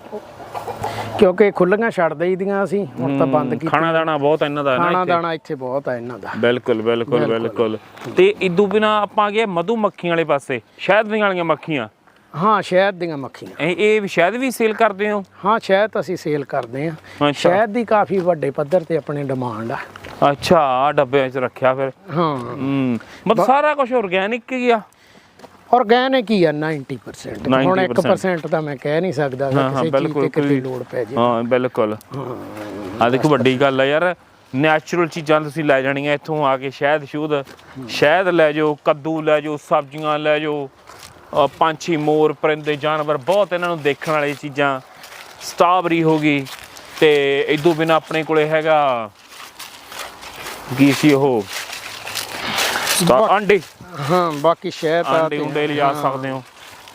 ਕਿਉਂਕਿ ਖੁੱਲੀਆਂ ਛੱਡ ਦਈਦੀਆਂ ਅਸੀਂ ਹੁਣ ਤਾਂ ਬੰਦ ਕੀਤਾ। ਖਾਣਾ ਦਾਣਾ ਬਹੁਤ ਇਹਨਾਂ ਦਾ ਹੈ ਖਾਣਾ ਦਾਣਾ ਇੱਥੇ ਬਹੁਤ ਆ ਇਹਨਾਂ ਦਾ। ਬਿਲਕੁਲ ਬਿਲਕੁਲ ਬਿਲਕੁਲ। ਤੇ ਇਦੋਂ ਬਿਨਾ ਆਪਾਂ ਗਏ ਮਧੂ ਮੱਖੀਆਂ ਵਾਲੇ ਪਾਸੇ ਸ਼ਹਿਦ ਦੀਆਂ ਵਾਲੀਆਂ ਮੱਖੀਆਂ। ਹਾਂ ਸ਼ਹਿਦ ਦੀਆਂ ਮੱਖੀਆਂ। ਇਹ ਇਹ ਸ਼ਹਿਦ ਵੀ ਸੇਲ ਕਰਦੇ ਹੋ? ਹਾਂ ਸ਼ਹਿਦ ਅਸੀਂ ਸੇਲ ਕਰਦੇ ਆ ਅੱਛਾ। ਸ਼ਹਿਦ ਦੀ ਕਾਫੀ ਵੱਡੇ ਪੱਧਰ ਤੇ ਆਪਣੇ ਡਿਮਾਂਡ ਆ। ਅੱਛਾ ਆ ਡੱਬਿਆਂ 'ਚ ਰੱਖਿਆ ਫਿਰ। ਹਾਂ। ਹੂੰ ਮਤਲਬ ਸਾਰਾ ਕੁਝ ਆਰਗੈਨਿਕ ਹੀ ਆ? ਆਰਗੈਨਿਕ ਹੀ ਆ 90% ਹੁਣ 90% 1% ਤਾਂ ਮੈਂ ਕਹਿ ਨਹੀਂ ਸਕਦਾ ਕਿ ਹਾਂ, ਹਾਂ, ਕਿਸੇ ਚੀਜ਼ ਤੇ ਕਿਤੇ ਲੋੜ ਪੈ ਜੇ। ਹਾਂ ਬਿਲਕੁਲ। ਆ ਦੇਖੋ ਵੱਡੀ ਗੱਲ ਆ ਯਾਰ ਨੈਚੁਰਲ ਚੀਜ਼ਾਂ ਤੁਸੀਂ ਲੈ ਜਾਣੀਆਂ ਇੱਥੋਂ ਆ ਕੇ ਸ਼ਹਿਦ ਸ਼ੂਦ। ਸ਼ਹਿਦ ਲੈ ਜਾਓ ਕੱਦੂ ਲੈ ਜਾਓ ਸਬਜ਼ੀਆਂ ਲੈ ਜਾਓ ਪੰਛੀ ਮੋਰ ਪਰਿੰਦੇ ਜਾਨਵਰ ਬਹੁਤ ਇਹਨਾਂ ਨੂੰ ਦੇਖਣ ਵਾਲੀ ਚੀਜ਼ਾਂ ਸਟ੍ਰਾਬਰੀ ਹੋ ਗਈ ਤੇ ਇਦੋਂ ਬਿਨਾ ਆਪਣੇ ਕੋਲੇ ਹੈਗਾ ਕੀ ਸੀ ਉਹ? ਅੰਡੇ ਹਾਂ ਬਾਕੀ ਸ਼ਹਿਦ ਆ ਅੰਡੇ ਉਂਡੇ ਲਿਜਾ ਸਕਦੇ ਹੋ।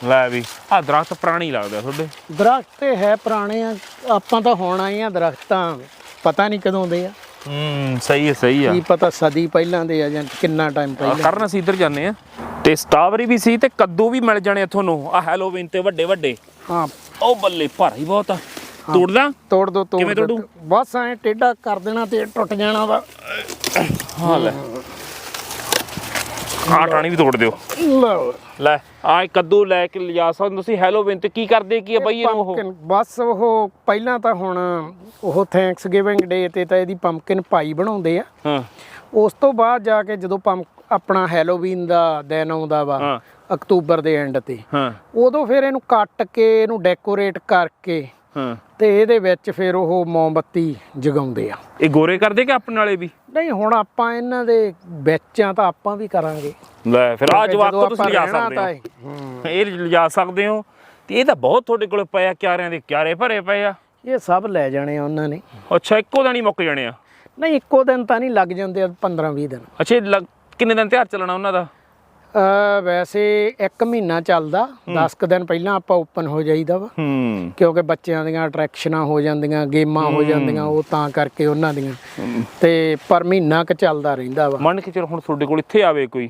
ਲੈ ਵੀ ਆ ਦਰਖਤ ਪੁਰਾਣੀ ਲੱਗਦਾ ਤੁਹਾਡੇ। ਦਰਖਤ ਤੇ ਹੈ ਪੁਰਾਣੇ ਆ ਆਪਾਂ ਤਾਂ ਹੁਣ ਆਏ ਆ ਦਰਖਤਾਂ। ਪਤਾ ਨਹੀਂ ਕਦੋਂ ਦੇ ਆ। ਹੂੰ ਸਹੀ ਹੈ ਸਹੀ ਆ। ਕੀ ਪਤਾ ਸਦੀ ਪਹਿਲਾਂ ਦੇ ਆ ਜਾਂ ਕਿੰਨਾ ਟਾਈਮ ਪਹਿਲਾਂ ਕਰਨ ਅਸੀਂ ਇੱਧਰ ਜਾਂਦੇ ਆ। ਤੇ ਸਟ੍ਰਾਬਰੀ ਵੀ ਸੀ ਤੇ ਕੱਦੂ ਵੀ ਮਿਲ ਜਾਣੇ ਤੁਹਾਨੂੰ। ਆ ਹੈਲੋਵੀਨ ਤੇ ਵੱਡੇ ਵੱਡੇ। ਹਾਂ। ਉਹ ਬੱਲੇ ਭਾਰੀ ਬਹੁਤ ਆ। ਤੋੜਦਾ? ਤੋੜ ਦੋ ਤੋੜ ਕਿਵੇਂ। ਤੋੜੂ? ਬਸ ਐ ਟੇਢਾ ਕਰ ਦੇਣਾ ਤੇ ਟੁੱਟ ਜਾਣਾ ਵਾ। ਹਾਂ ਲੈ। ਆ ਟਾਣੀ ਵੀ ਤੋੜ ਦਿਓ। ਲਓ ਲੈ ਆ ਕੱਦੂ ਲੈ ਕੇ ਲਿਜਾ ਸਕਦੇ ਤੁਸੀਂ। ਹੈਲੋਵੀਨ ਤੇ ਕੀ ਕਰਦੇ ਕੀ ਆ ਬਈ ਇਹਨੂੰ ਉਹ? ਬਸ ਉਹ ਪਹਿਲਾਂ ਤਾਂ ਹੁਣ ਉਹ ਥੈਂਕਸ ਗਿਵਿੰਗ ਡੇ ਤੇ ਤਾਂ ਇਹਦੀ ਪੰਪਕਿਨ ਪਾਈ ਬਣਾਉਂਦੇ ਆ। ਹਾਂ। ਉਸ ਤੋਂ ਬਾਅਦ ਜਾ ਕੇ ਜਦੋਂ ਪੰਪ ਆਪਣਾ ਹੈਲੋਵੀਨ ਦਾ ਦਿਨ ਆਉਂਦਾ ਵਾ ਹਾਂ। ਅਕਤੂਬਰ ਦੇ ਐਂਡ ਤੇ ਹਾਂ। ਉਦੋਂ ਫਿਰ ਇਹਨੂੰ ਕੱਟ ਕੇ ਇਹਨੂੰ ਡੈਕੋਰੇਟ ਕਰਕੇ ਹਾਂ। ਤੇ ਇਹਦੇ ਵਿੱਚ ਫਿਰ ਉਹ ਮੋਮਬੱਤੀ ਜਗਾਉਂਦੇ ਆ। ਇਹ ਗੋਰੇ ਕਰਦੇ ਕਿ ਆਪਣੇ ਵਾਲੇ ਵੀ? ਨਹੀਂ ਹੁਣ ਆਪਾਂ ਇਹਨਾਂ ਦੇ ਵਿੱਚ ਆ ਤਾਂ ਆਪਾਂ ਵੀ ਕਰਾਂਗੇ। ਲੈ ਫਿਰ ਆ ਜਵਾਕੋ ਜਦੋਂ ਤੁਸੀਂ ਆਪਾਂ ਰਹਿਣਾ ਸਕਦੇ ਤਾਂ ਹੋ ਇਹ- ਹੂੰ। ਇਹ ਲਿਜਾ ਸਕਦੇ ਹੋ। ਤੇ ਇਹ ਤਾਂ ਬਹੁਤ ਤੁਹਾਡੇ ਕੋਲ ਪਿਆ ਕਿਆਰਿਆਂ ਦੇ ਕਿਆਰੇ ਭਰੇ ਪਏ ਆ। ਇਹ ਸਭ ਲੈ ਜਾਣੇ ਆ ਉਹਨਾਂ ਨੇ। ਅੱਛਾ ਇੱਕੋ ਦਿਨ ਹੀ ਮੁੱਕ ਜਾਣੇ ਆ। ਨਹੀਂ ਇੱਕੋ ਦਿਨ ਤਾਂ ਨਹੀਂ ਲੱਗ ਜਾਂਦੇ 15 20 ਦਿਨ। ਅੱਛਾ ਲੱਗ- ਕਿੰਨੇ ਦਿਨ ਤਿਉਹਾਰ ਚੱਲਣਾ ਉਹਨਾਂ ਦਾ? ਅ ਵੈਸੇ 1 ਮਹੀਨਾ ਚੱਲਦਾ। 10 ਕੁ ਦਿਨ ਪਹਿਲਾਂ ਆਪਾਂ ਓਪਨ ਹੋ ਜਾਈਦਾ ਵਾ। ਹੂੰ। ਕਿਉਂਕਿ ਬੱਚਿਆਂ ਦੀਆਂ ਅਟਰੈਕਸ਼ਨਾਂ ਹੋ ਜਾਂਦੀਆਂ ਗੇਮਾਂ ਹੋ ਜਾਂਦੀਆਂ ਉਹ ਤਾਂ ਕਰਕੇ ਉਹਨਾਂ ਦੀਆਂ। ਤੇ ਪਰ ਮਹੀਨਾ ਕ ਚੱਲਦਾ ਰਹਿੰਦਾ ਵਾ। ਮੰਨ ਕੇ ਚਲੋ ਹੁਣ ਤੁਹਾਡੇ ਕੋਲ ਇੱਥੇ ਆਵੇ ਕੋਈ?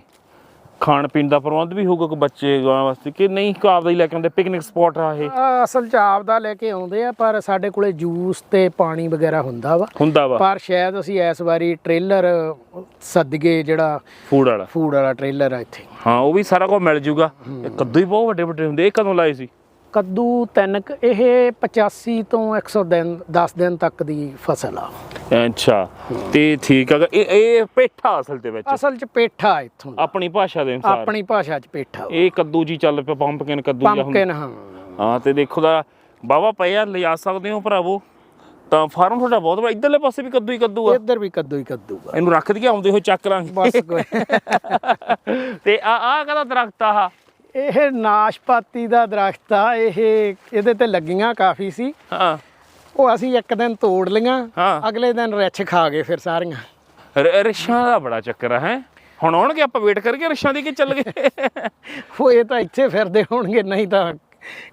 ਖਾਣ ਪੀਣ ਦਾ ਪ੍ਰਬੰਧ ਵੀ ਹੋਊਗਾ ਕੋਈ ਬੱਚੇ ਗਾਂ ਵਾਸਤੇ ਕਿ ਨਹੀਂ ਕਾਬ ਦਾ ਹੀ ਲੈ ਕੇ ਆਉਂਦੇ ਪਿਕਨਿਕ ਸਪੌਟ ਆ ਇਹ? ਅਸਲ ਚ ਆਪਦਾ ਲੈ ਕੇ ਆਉਂਦੇ ਆ ਪਰ ਸਾਡੇ ਕੋਲੇ ਜੂਸ ਤੇ ਪਾਣੀ ਵਗੈਰਾ ਹੁੰਦਾ ਵਾ। ਹੁੰਦਾ ਵਾ। ਪਰ ਸ਼ਾਇਦ ਅਸੀਂ ਇਸ ਵਾਰੀ ਟ੍ਰੇਲਰ ਸੱਦਗੇ ਜਿਹੜਾ ਫੂਡ ਵਾਲਾ। ਫੂਡ ਵਾਲਾ ਟ੍ਰੇਲਰ ਆ ਇੱਥੇ। ਹਾਂ ਉਹ ਵੀ ਸਾਰਾ ਕੁਝ ਮਿਲ ਜੂਗਾ। ਇਹ ਕੱਦੂ ਹੀ ਬਹੁਤ ਵੱਡੇ ਵੱਡੇ ਹੁੰਦੇ ਇਹ ਕਦੋਂ ਲਾਏ ਸੀ? ਕੱਦੂ ਤਿੰਨ ਕੁ- ਇਹ 85 ਤੋਂ 100 ਦਿਨ 10 ਦਿਨ ਤੱਕ ਦੀ ਫਸਲ ਆ। ਅੱਛਾ ਤੇ ਠੀਕ ਆ ਇਹ ਇਹ ਪੇਠਾ ਅਸਲ ਦੇ ਵਿੱਚ? ਅਸਲ ਚ ਪੇਠਾ ਇੱਥੋਂ। ਆਪਣੀ ਭਾਸ਼ਾ ਦੇ ਅਨੁਸਾਰ? ਆਪਣੀ ਭਾਸ਼ਾ ਚ ਪੇਠਾ ਇਹ ਕੱਦੂ ਜੀ ਚੱਲ ਪਿਆ ਪੰਪਕਿਨ ਕੱਦੂ ਜਾਂ ਹੁੰਦਾ। ਪੰਪਕਿਨ ਹਾਂ। ਹਾਂ ਤੇ ਦੇਖੋ ਦਾ ਬਾਵਾ ਪਿਆ ਲਿਜਾ ਸਕਦੇ ਹੋ ਭਰਾਵੋ? ਤਾਂ ਫਾਰਮ ਤੁਹਾਡਾ ਬਹੁਤ ਬੜਾ ਇਧਰਲੇ ਪਾਸੇ ਵੀ ਕੱਦੂ ਹੀ ਕੱਦੂ ਆ। ਇੱਧਰ ਵੀ ਕੱਦੂ ਹੀ ਕੱਦੂ ਆ। ਇਹਨੂੰ ਰੱਖ ਦਈਏ ਆਉਂਦੇ ਹੋਏ ਚੱਕ ਲਾਂਗੇ। ਬਸ ਕੋਈ। ਤੇ ਆ ਆ ਕਦਾ ਦਰਖਤ ਆ ਇਹ ਨਾਸ਼ਪਾਤੀ ਦਾ ਦਰਖਤ ਆ ਇਹ ਇਹਦੇ ਤੇ ਲੱਗੀਆਂ ਕਾਫੀ ਸੀ। ਹਾਂ। ਉਹ ਅਸੀਂ ਇੱਕ ਦਿਨ ਤੋੜ ਲਈਆਂ ਹਾਂ। ਅਗਲੇ ਦਿਨ ਰਿੱਛ ਖਾ ਗਏ ਫਿਰ ਸਾਰੀਆਂ। ਰ- ਰਿਸ਼ਾਂ ਦਾ ਬੜਾ ਚੱਕਰ ਹੈ? ਹੁਣ ਆਉਣਗੇ ਆਪਾਂ ਵੇਟ ਕਰਕੇ ਰਿਸ਼ਾਂ ਦੀ ਕਿ ਚੱਲ ਗਏ ਉਹ ਇਹ ਤਾਂ ਇੱਥੇ ਫਿਰਦੇ ਹੋਣਗੇ ਨਹੀਂ ਤਾਂ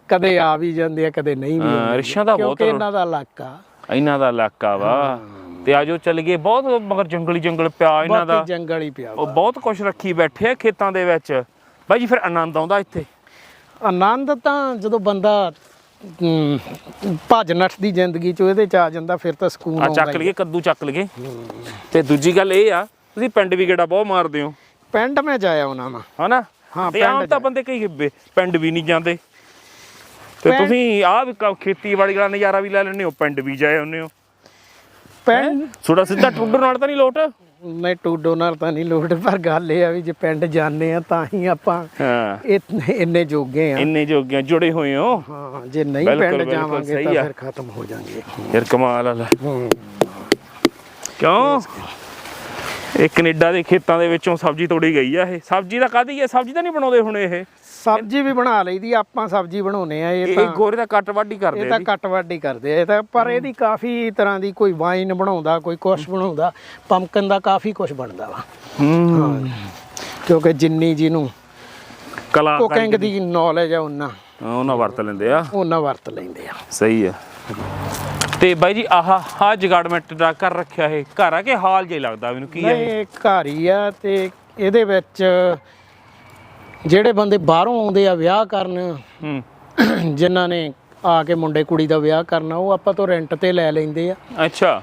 ਕਦੇ ਆ ਵੀ ਜਾਂਦੇ ਆ ਕਦੇ ਨਹੀਂ ਵੀ ਹਾਂ, ਆਉਂਦੇ। ਰਿੱਛਾਂ ਦਾ ਬਹੁਤ ਕਿਉਂਕਿ ਇਹਨਾਂ ਦਾ ਇਲਾਕਾ। ਇਹਨਾਂ ਦਾ ਇਲਾਕਾ ਵਾ। ਤੇ ਆਜੋ ਚੱਲ ਗਏ ਬਹੁਤ ਮਗਰ ਜੰਗਲੀ ਜੰਗਲ ਪਿਆ ਇਹਨਾਂ ਦਾ। ਬਾਕੀ ਜੰਗਲ ਹੀ ਪਿਆ ਉਹ ਵਾ। ਬਹੁਤ ਕੁਝ ਰੱਖੀ ਬੈਠੇ ਆ ਖੇਤਾਂ ਦੇ ਵਿੱਚ। ਬਾਈ ਜੀ ਫਿਰ ਆਨੰਦ ਆਉਂਦਾ ਇੱਥੇ? ਆਨੰਦ ਤਾਂ ਜਦੋਂ ਬੰਦਾ ਭੱਜ ਨੱਠ ਦੀ ਜ਼ਿੰਦਗੀ ਚੋਂ ਇਹਦੇ ਚ ਆ ਜਾਂਦਾ ਫਿਰ ਤਾਂ ਸਕੂਨ ਆ ਆਉਂਦਾ ਚੱਕ ਆ। ਲਈਏ ਕੱਦੂ ਚੱਕ ਲਈਏ। ਤੇ ਦੂਜੀ ਗੱਲ ਇਹ ਆ ਤੁਸੀਂ ਪਿੰਡ ਵੀ ਗੇੜਾ ਬਹੁਤ ਮਾਰਦੇ ਹੋ। ਪਿੰਡ ਮੈਂ ਜਾਇਆ ਉਹਨਾਂ ਨਾਲ ਹਨਾ? ਹਾਂ, ਤੇ ਪਿੰਡ ਆਮ ਤਾਂ ਬੰਦੇ ਕਈ ਪਿੰਡ ਵੀ ਨਹੀਂ ਜਾਂਦੇ। ਤੇ ਤੁਸੀਂ ਕ- ਖੇਤੀਬਾੜੀ ਦਾ ਨਜ਼ਾਰਾ ਵੀ ਲੈ ਲੈਂਦੇ ਹੋ ਪਿੰਡ ਵੀ ਜਾਏ ਹੁੰਦੇ ਹੋ। ਪਿੰਡ ਥੋੜਾ ਸਿੱਧਾ ਟੁੱਡਰ ਨਾਲ ਤਾਂ ਨਹੀਂ ਲੋਟ? ਨਹੀਂ ਟੂਡੋ ਨਾਲ ਤਾਂ ਨਹੀਂ ਲੋੜ ਪਰ ਗੱਲ ਇਹ ਆ ਵੀ ਜੇ ਪਿੰਡ ਜਾਂਦੇ ਆ ਤਾਂ ਹੀ ਆਪਾਂ ਹਾਂ। ਇੰਨੇ ਜੋਗੇ ਆ। ਇੰਨੇ ਜੋਗਿਆਂ ਜੁੜੇ ਹੋਏ ਹੋ? ਹਾਂ ਜੇ ਨਹੀਂ ਪਿੰਡ ਜਾਵਾਂਗੇ ਤਾਂ ਆ। ਫਿਰ ਖਤਮ ਹੋ ਜਾਣਗੇ। ਯਾਰ ਕਮਾਲ ਆ ਲੈ। ਹੂੰ। ਕਿਉਂ? ਇਹ ਕੈਨੇਡਾ ਦੇ ਖੇਤਾਂ ਦੇ ਵਿੱਚੋਂ ਸਬਜ਼ੀ ਤੋੜੀ ਗਈ ਆ ਇਹ। ਸਬਜ਼ੀ ਦਾ ਕਾਦੀ ਹੈ ਸਬਜ਼ੀ ਤਾਂ ਨਹੀਂ ਬਣਾਉਂਦੇ ਹੁਣ ਇਹ। ਸਬਜ਼ੀ ਵੀ ਬਣਾ ਲਈਦੀ ਆ, ਆਪਾਂ ਸਬਜ਼ੀ ਬਣਾਉਨੇ ਆ ਇਹ ਇਹ ਤਾਂ ਗੋਰੇ ਦਾ ਕੱਟ ਵੱਢ ਕਰਦੇ ਇਹ ਆ ਤਾਂ ਜੀ। ਕੱਟ ਵੱਢ ਹੀ ਕਰਦੇ ਆ ਇਹ ਤਾਂ ਪਰ ਇਹਦੀ ਕਾਫੀ ਤਰ੍ਹਾਂ ਦੀ ਕੋਈ ਵਾਈਨ ਬਣਾਉਂਦਾ ਕੋਈ ਕੁਛ ਬਣਾਉਂਦਾ ਪੰਪਕਨ ਦਾ ਕਾਫੀ ਕੁਛ ਬਣਦਾ ਵਾ। ਹੂੰ। ਕਿਉਂਕਿ ਜਿੰਨੀ ਜਿਹਨੂੰ ਕਲਾ ਕੁਕਿੰਗ ਦੀ ਨੌਲੇਜ ਆ ਉਹਨਾਂ। ਉਹਨਾਂ ਵਰਤ ਲੈਂਦੇ ਆ। ਉਹਨਾਂ ਵਰਤ ਲੈਂਦੇ ਆ। ਸਹੀ ਆ। ਤੇ ਬਾਈ ਜੀ ਆਹ ਆਹ ਜਗਾੜਮੈਂਟ ਦਾ ਕਰ ਰੱਖਿਆ ਇਹ ਘਰ ਆ ਕਿ ਹਾਲ ਜੇ ਲੱਗਦਾ? ਮੈਨੂੰ ਕੀ ਹੈ ਨਹੀਂ ਇਹ ਘਰ ਹੀ ਆ ਤੇ ਇਹਦੇ ਵਿੱਚ ਜਿਹੜੇ ਬੰਦੇ ਬਾਹਰੋਂ ਆਉਂਦੇ ਆ ਵਿਆਹ ਕਰਨ ਜਿਨ੍ਹਾਂ ਨੇ ਆ ਕੇ ਮੁੰਡੇ ਕੁੜੀ ਦਾ ਵਿਆਹ ਕਰਨਾ ਉਹ ਆਪਾਂ ਤੋਂ ਰੈਂਟ ਤੇ ਲੈ ਲੈਂਦੇ ਆ। ਅੱਛਾ।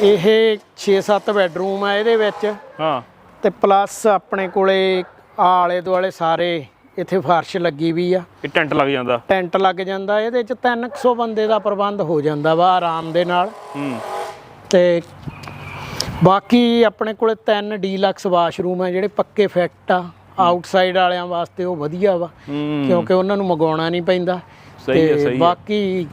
ਇਹ 6-7 ਬੈੱਡਰੂਮ ਆ ਇਹਦੇ ਵਿੱਚ। ਹਾਂ। ਤੇ ਪਲੱਸ ਆਪਣੇ ਕੋਲੇ ਆਲੇ ਦੁਆਲੇ ਸਾਰੇ ਇੱਥੇ ਫਰਸ਼ ਲੱਗੀ ਵੀ ਆ। ਇਹ ਟੈਂਟ ਲੱਗ ਜਾਂਦਾ। ਟੈਂਟ ਲੱਗ ਜਾਂਦਾ ਇਹਦੇ ਚ 300 ਬੰਦੇ ਦਾ ਪ੍ਰਬੰਧ ਹੋ ਜਾਂਦਾ ਵਾ ਆਰਾਮ ਦੇ ਨਾਲ। ਹੂੰ। ਤੇ ਬਾਕੀ ਆਪਣੇ ਕੋਲੇ ਤਿੰਨ ਡੀਲਕਸ ਵਾਸ਼ਰੂਮ ਆ ਜਿਹੜੇ ਪੱਕੇ ਫਿੱਟ ਆ। ਆਊਟਸਾਈਡ ਵਾਲਿਆਂ ਵਾਸਤੇ ਉਹ ਵਧੀਆ ਵਾ ਹੂੰ। ਕਿਉਂਕਿ ਉਹਨਾਂ ਨੂੰ ਮਗਾਉਣਾ ਨਹੀਂ ਪੈਂਦਾ। ਸਹੀ ਹੈ, ਹੈ। ਬਾਕੀ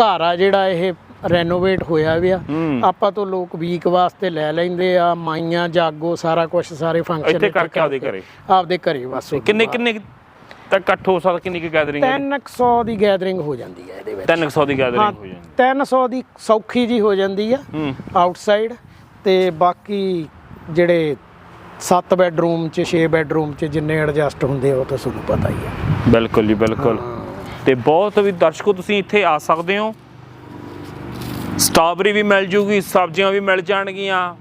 ਘਰ ਆ ਜਿਹੜਾ ਇਹ ਰੈਨੋਵੇਟ ਹੋਇਆ ਵੀ ਆ ਹੂੰ। ਆਪਾਂ ਤੋਂ ਲੋਕ ਵੀਕ ਵਾਸਤੇ ਲੈ ਲੈਂਦੇ ਆ ਮਾਈਆਂ ਜਾਗੋ ਸਾਰਾ ਕੁਝ ਸਾਰੇ ਫੰਕਸ਼ਨ ਇੱਥੇ ਕਰਕੇ ਆਪਦੇ ਘਰੇ? ਆਪਦੇ ਘਰੇ ਬਸ ਕਿੰਨੇ ਕਿੰਨੇ ਤਾਂ ਇਕੱਠ ਹੋ ਸਕਦਾ ਕਿੰਨੀ ਕੁ ਗੈਦਰਿੰਗ 300 ਦੀ ਗੈਦਰਿੰਗ ਹੋ ਜਾਂਦੀ ਹੈ ਇਹਦੇ ਵਿੱਚ। 300 ਦੀ ਹਾਂ ਗੈਦਰਿੰਗ ਹੋ ਜਾਂਦੀ 300 ਦੀ ਸੌਖੀ ਜੀ ਹੋ ਜਾਂਦੀ ਆ ਹੂੰ। ਆਊਟਸਾਈਡ ਤੇ ਬਾਕੀ ਜਿਹੜੇ 7 ਬੈੱਡਰੂਮ ਚ 6 ਬੈੱਡਰੂਮ ਚ ਜਿੰਨੇ ਐਡਜਸਟ ਹੁੰਦੇ ਆ ਉਹ ਤਾਂ ਤੁਹਾਨੂੰ ਪਤਾ ਹੀ ਆ। ਬਿਲਕੁਲ ਜੀ ਬਿਲਕੁਲ। ਤੇ ਬਹੁਤ ਵੀ ਦਰਸ਼ਕੋ ਤੁਸੀਂ ਇੱਥੇ ਆ ਸਕਦੇ ਹੋ। ਸਟ੍ਰਾਬੇਰੀ ਵੀ ਮਿਲ ਜੂਗੀ ਸਬਜ਼ੀਆਂ ਵੀ ਮਿਲ ਜਾਣਗੀਆਂ।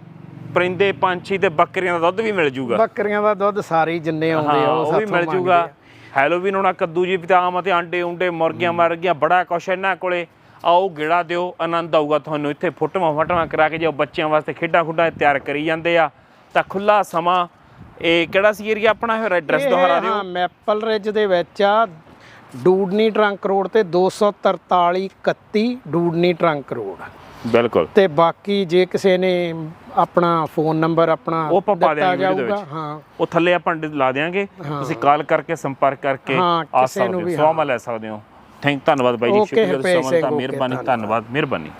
ਪਰਿੰਦੇ ਪੰਛੀ ਤੇ ਬੱਕਰੀਆਂ ਦਾ ਦੁੱਧ ਵੀ ਮਿਲ ਜੂਗਾ। ਬੱਕਰੀਆਂ ਦਾ ਦੁੱਧ ਸਾਰੇ ਹੀ ਜਿੰਨੇ ਆਉਂਦੇ ਹਾਂ ਆ ਉਹ ਵੀ ਸਾਥੋਂ ਮਿਲ ਮੰਗਦੇ ਜੂਗਾ। ਆ। ਹੈਲੋਵੀਨ ਹੋਣਾ ਕੱਦੂ ਜੀ ਬਦਾਮ ਅਤੇ ਆਂਡੇ ਉਂਡੇ ਮੁਰਗੀਆਂ ਮਰਗੀਆਂ ਬੜਾ ਕੁਛ ਇਹਨਾਂ ਕੋਲੇ। ਆਓ ਗੇੜਾ ਦਿਓ ਆਨੰਦ ਆਊਗਾ ਤੁਹਾਨੂੰ। ਇੱਥੇ ਫੋਟੋਆਂ ਫਟਵਾ ਕਰਾ ਕੇ ਜੋ ਬੱਚਿਆਂ ਵਾਸਤੇ ਖੇਡਾਂ ਖੁੱਡਾਂ ਤਿਆਰ ਕਰੀ ਜਾਂਦੇ ਆ। ਤਾਂ ਖੁੱਲਾ ਸਮਾਂ। ਇਹ ਕਿਹੜਾ ਸੀ ਏਰੀਆ ਆਪਣਾ? ਇਹ ਐਡਰੈਸ ਦੁਹਰਾ ਦਿਓ। ਹਾਂ ਮੈਪਲ ਰਿਜ ਦੇ ਵਿੱਚ ਆ ਡੂਡਨੀ ਟਰੰਕ ਰੋਡ ਤੇ 243 31 ਡੂਡਨੀ ਟਰੰਕ ਰੋਡ ਬਿਲਕੁਲ। ਤੇ ਬਾਕੀ ਜੇ ਕਿਸੇ ਨੇ ਆਪਣਾ ਫੋਨ ਨੰਬਰ ਆਪਣਾ ਉਹ ਪਾ ਵੀਡੀਓ ਦੇ ਵਿੱਚ। ਹਾਂ। ਉਹ ਥੱਲੇ ਆਪਾਂ ਲਾ ਦੇਾਂਗੇ ਤੁਸੀਂ ਕਾਲ ਕਰਕੇ ਸੰਪਰਕ ਕਰਕੇ ਆ ਸਕਦੇ ਹੋ ਵੀ, ਸਵਾਮਾ ਲੈ ਸਕਦੇ ਹੋ। ਥੈਂਕ ਧੰਨਵਾਦ ਬਾਈ ਜੀ ਸ਼ੁਕਰੀਆ ਸਮਾਂ ਤਾਂ okay, ਮਿਹਰਬਾਨੀ। ਧੰਨਵਾਦ ਮਿਹਰਬਾਨੀ।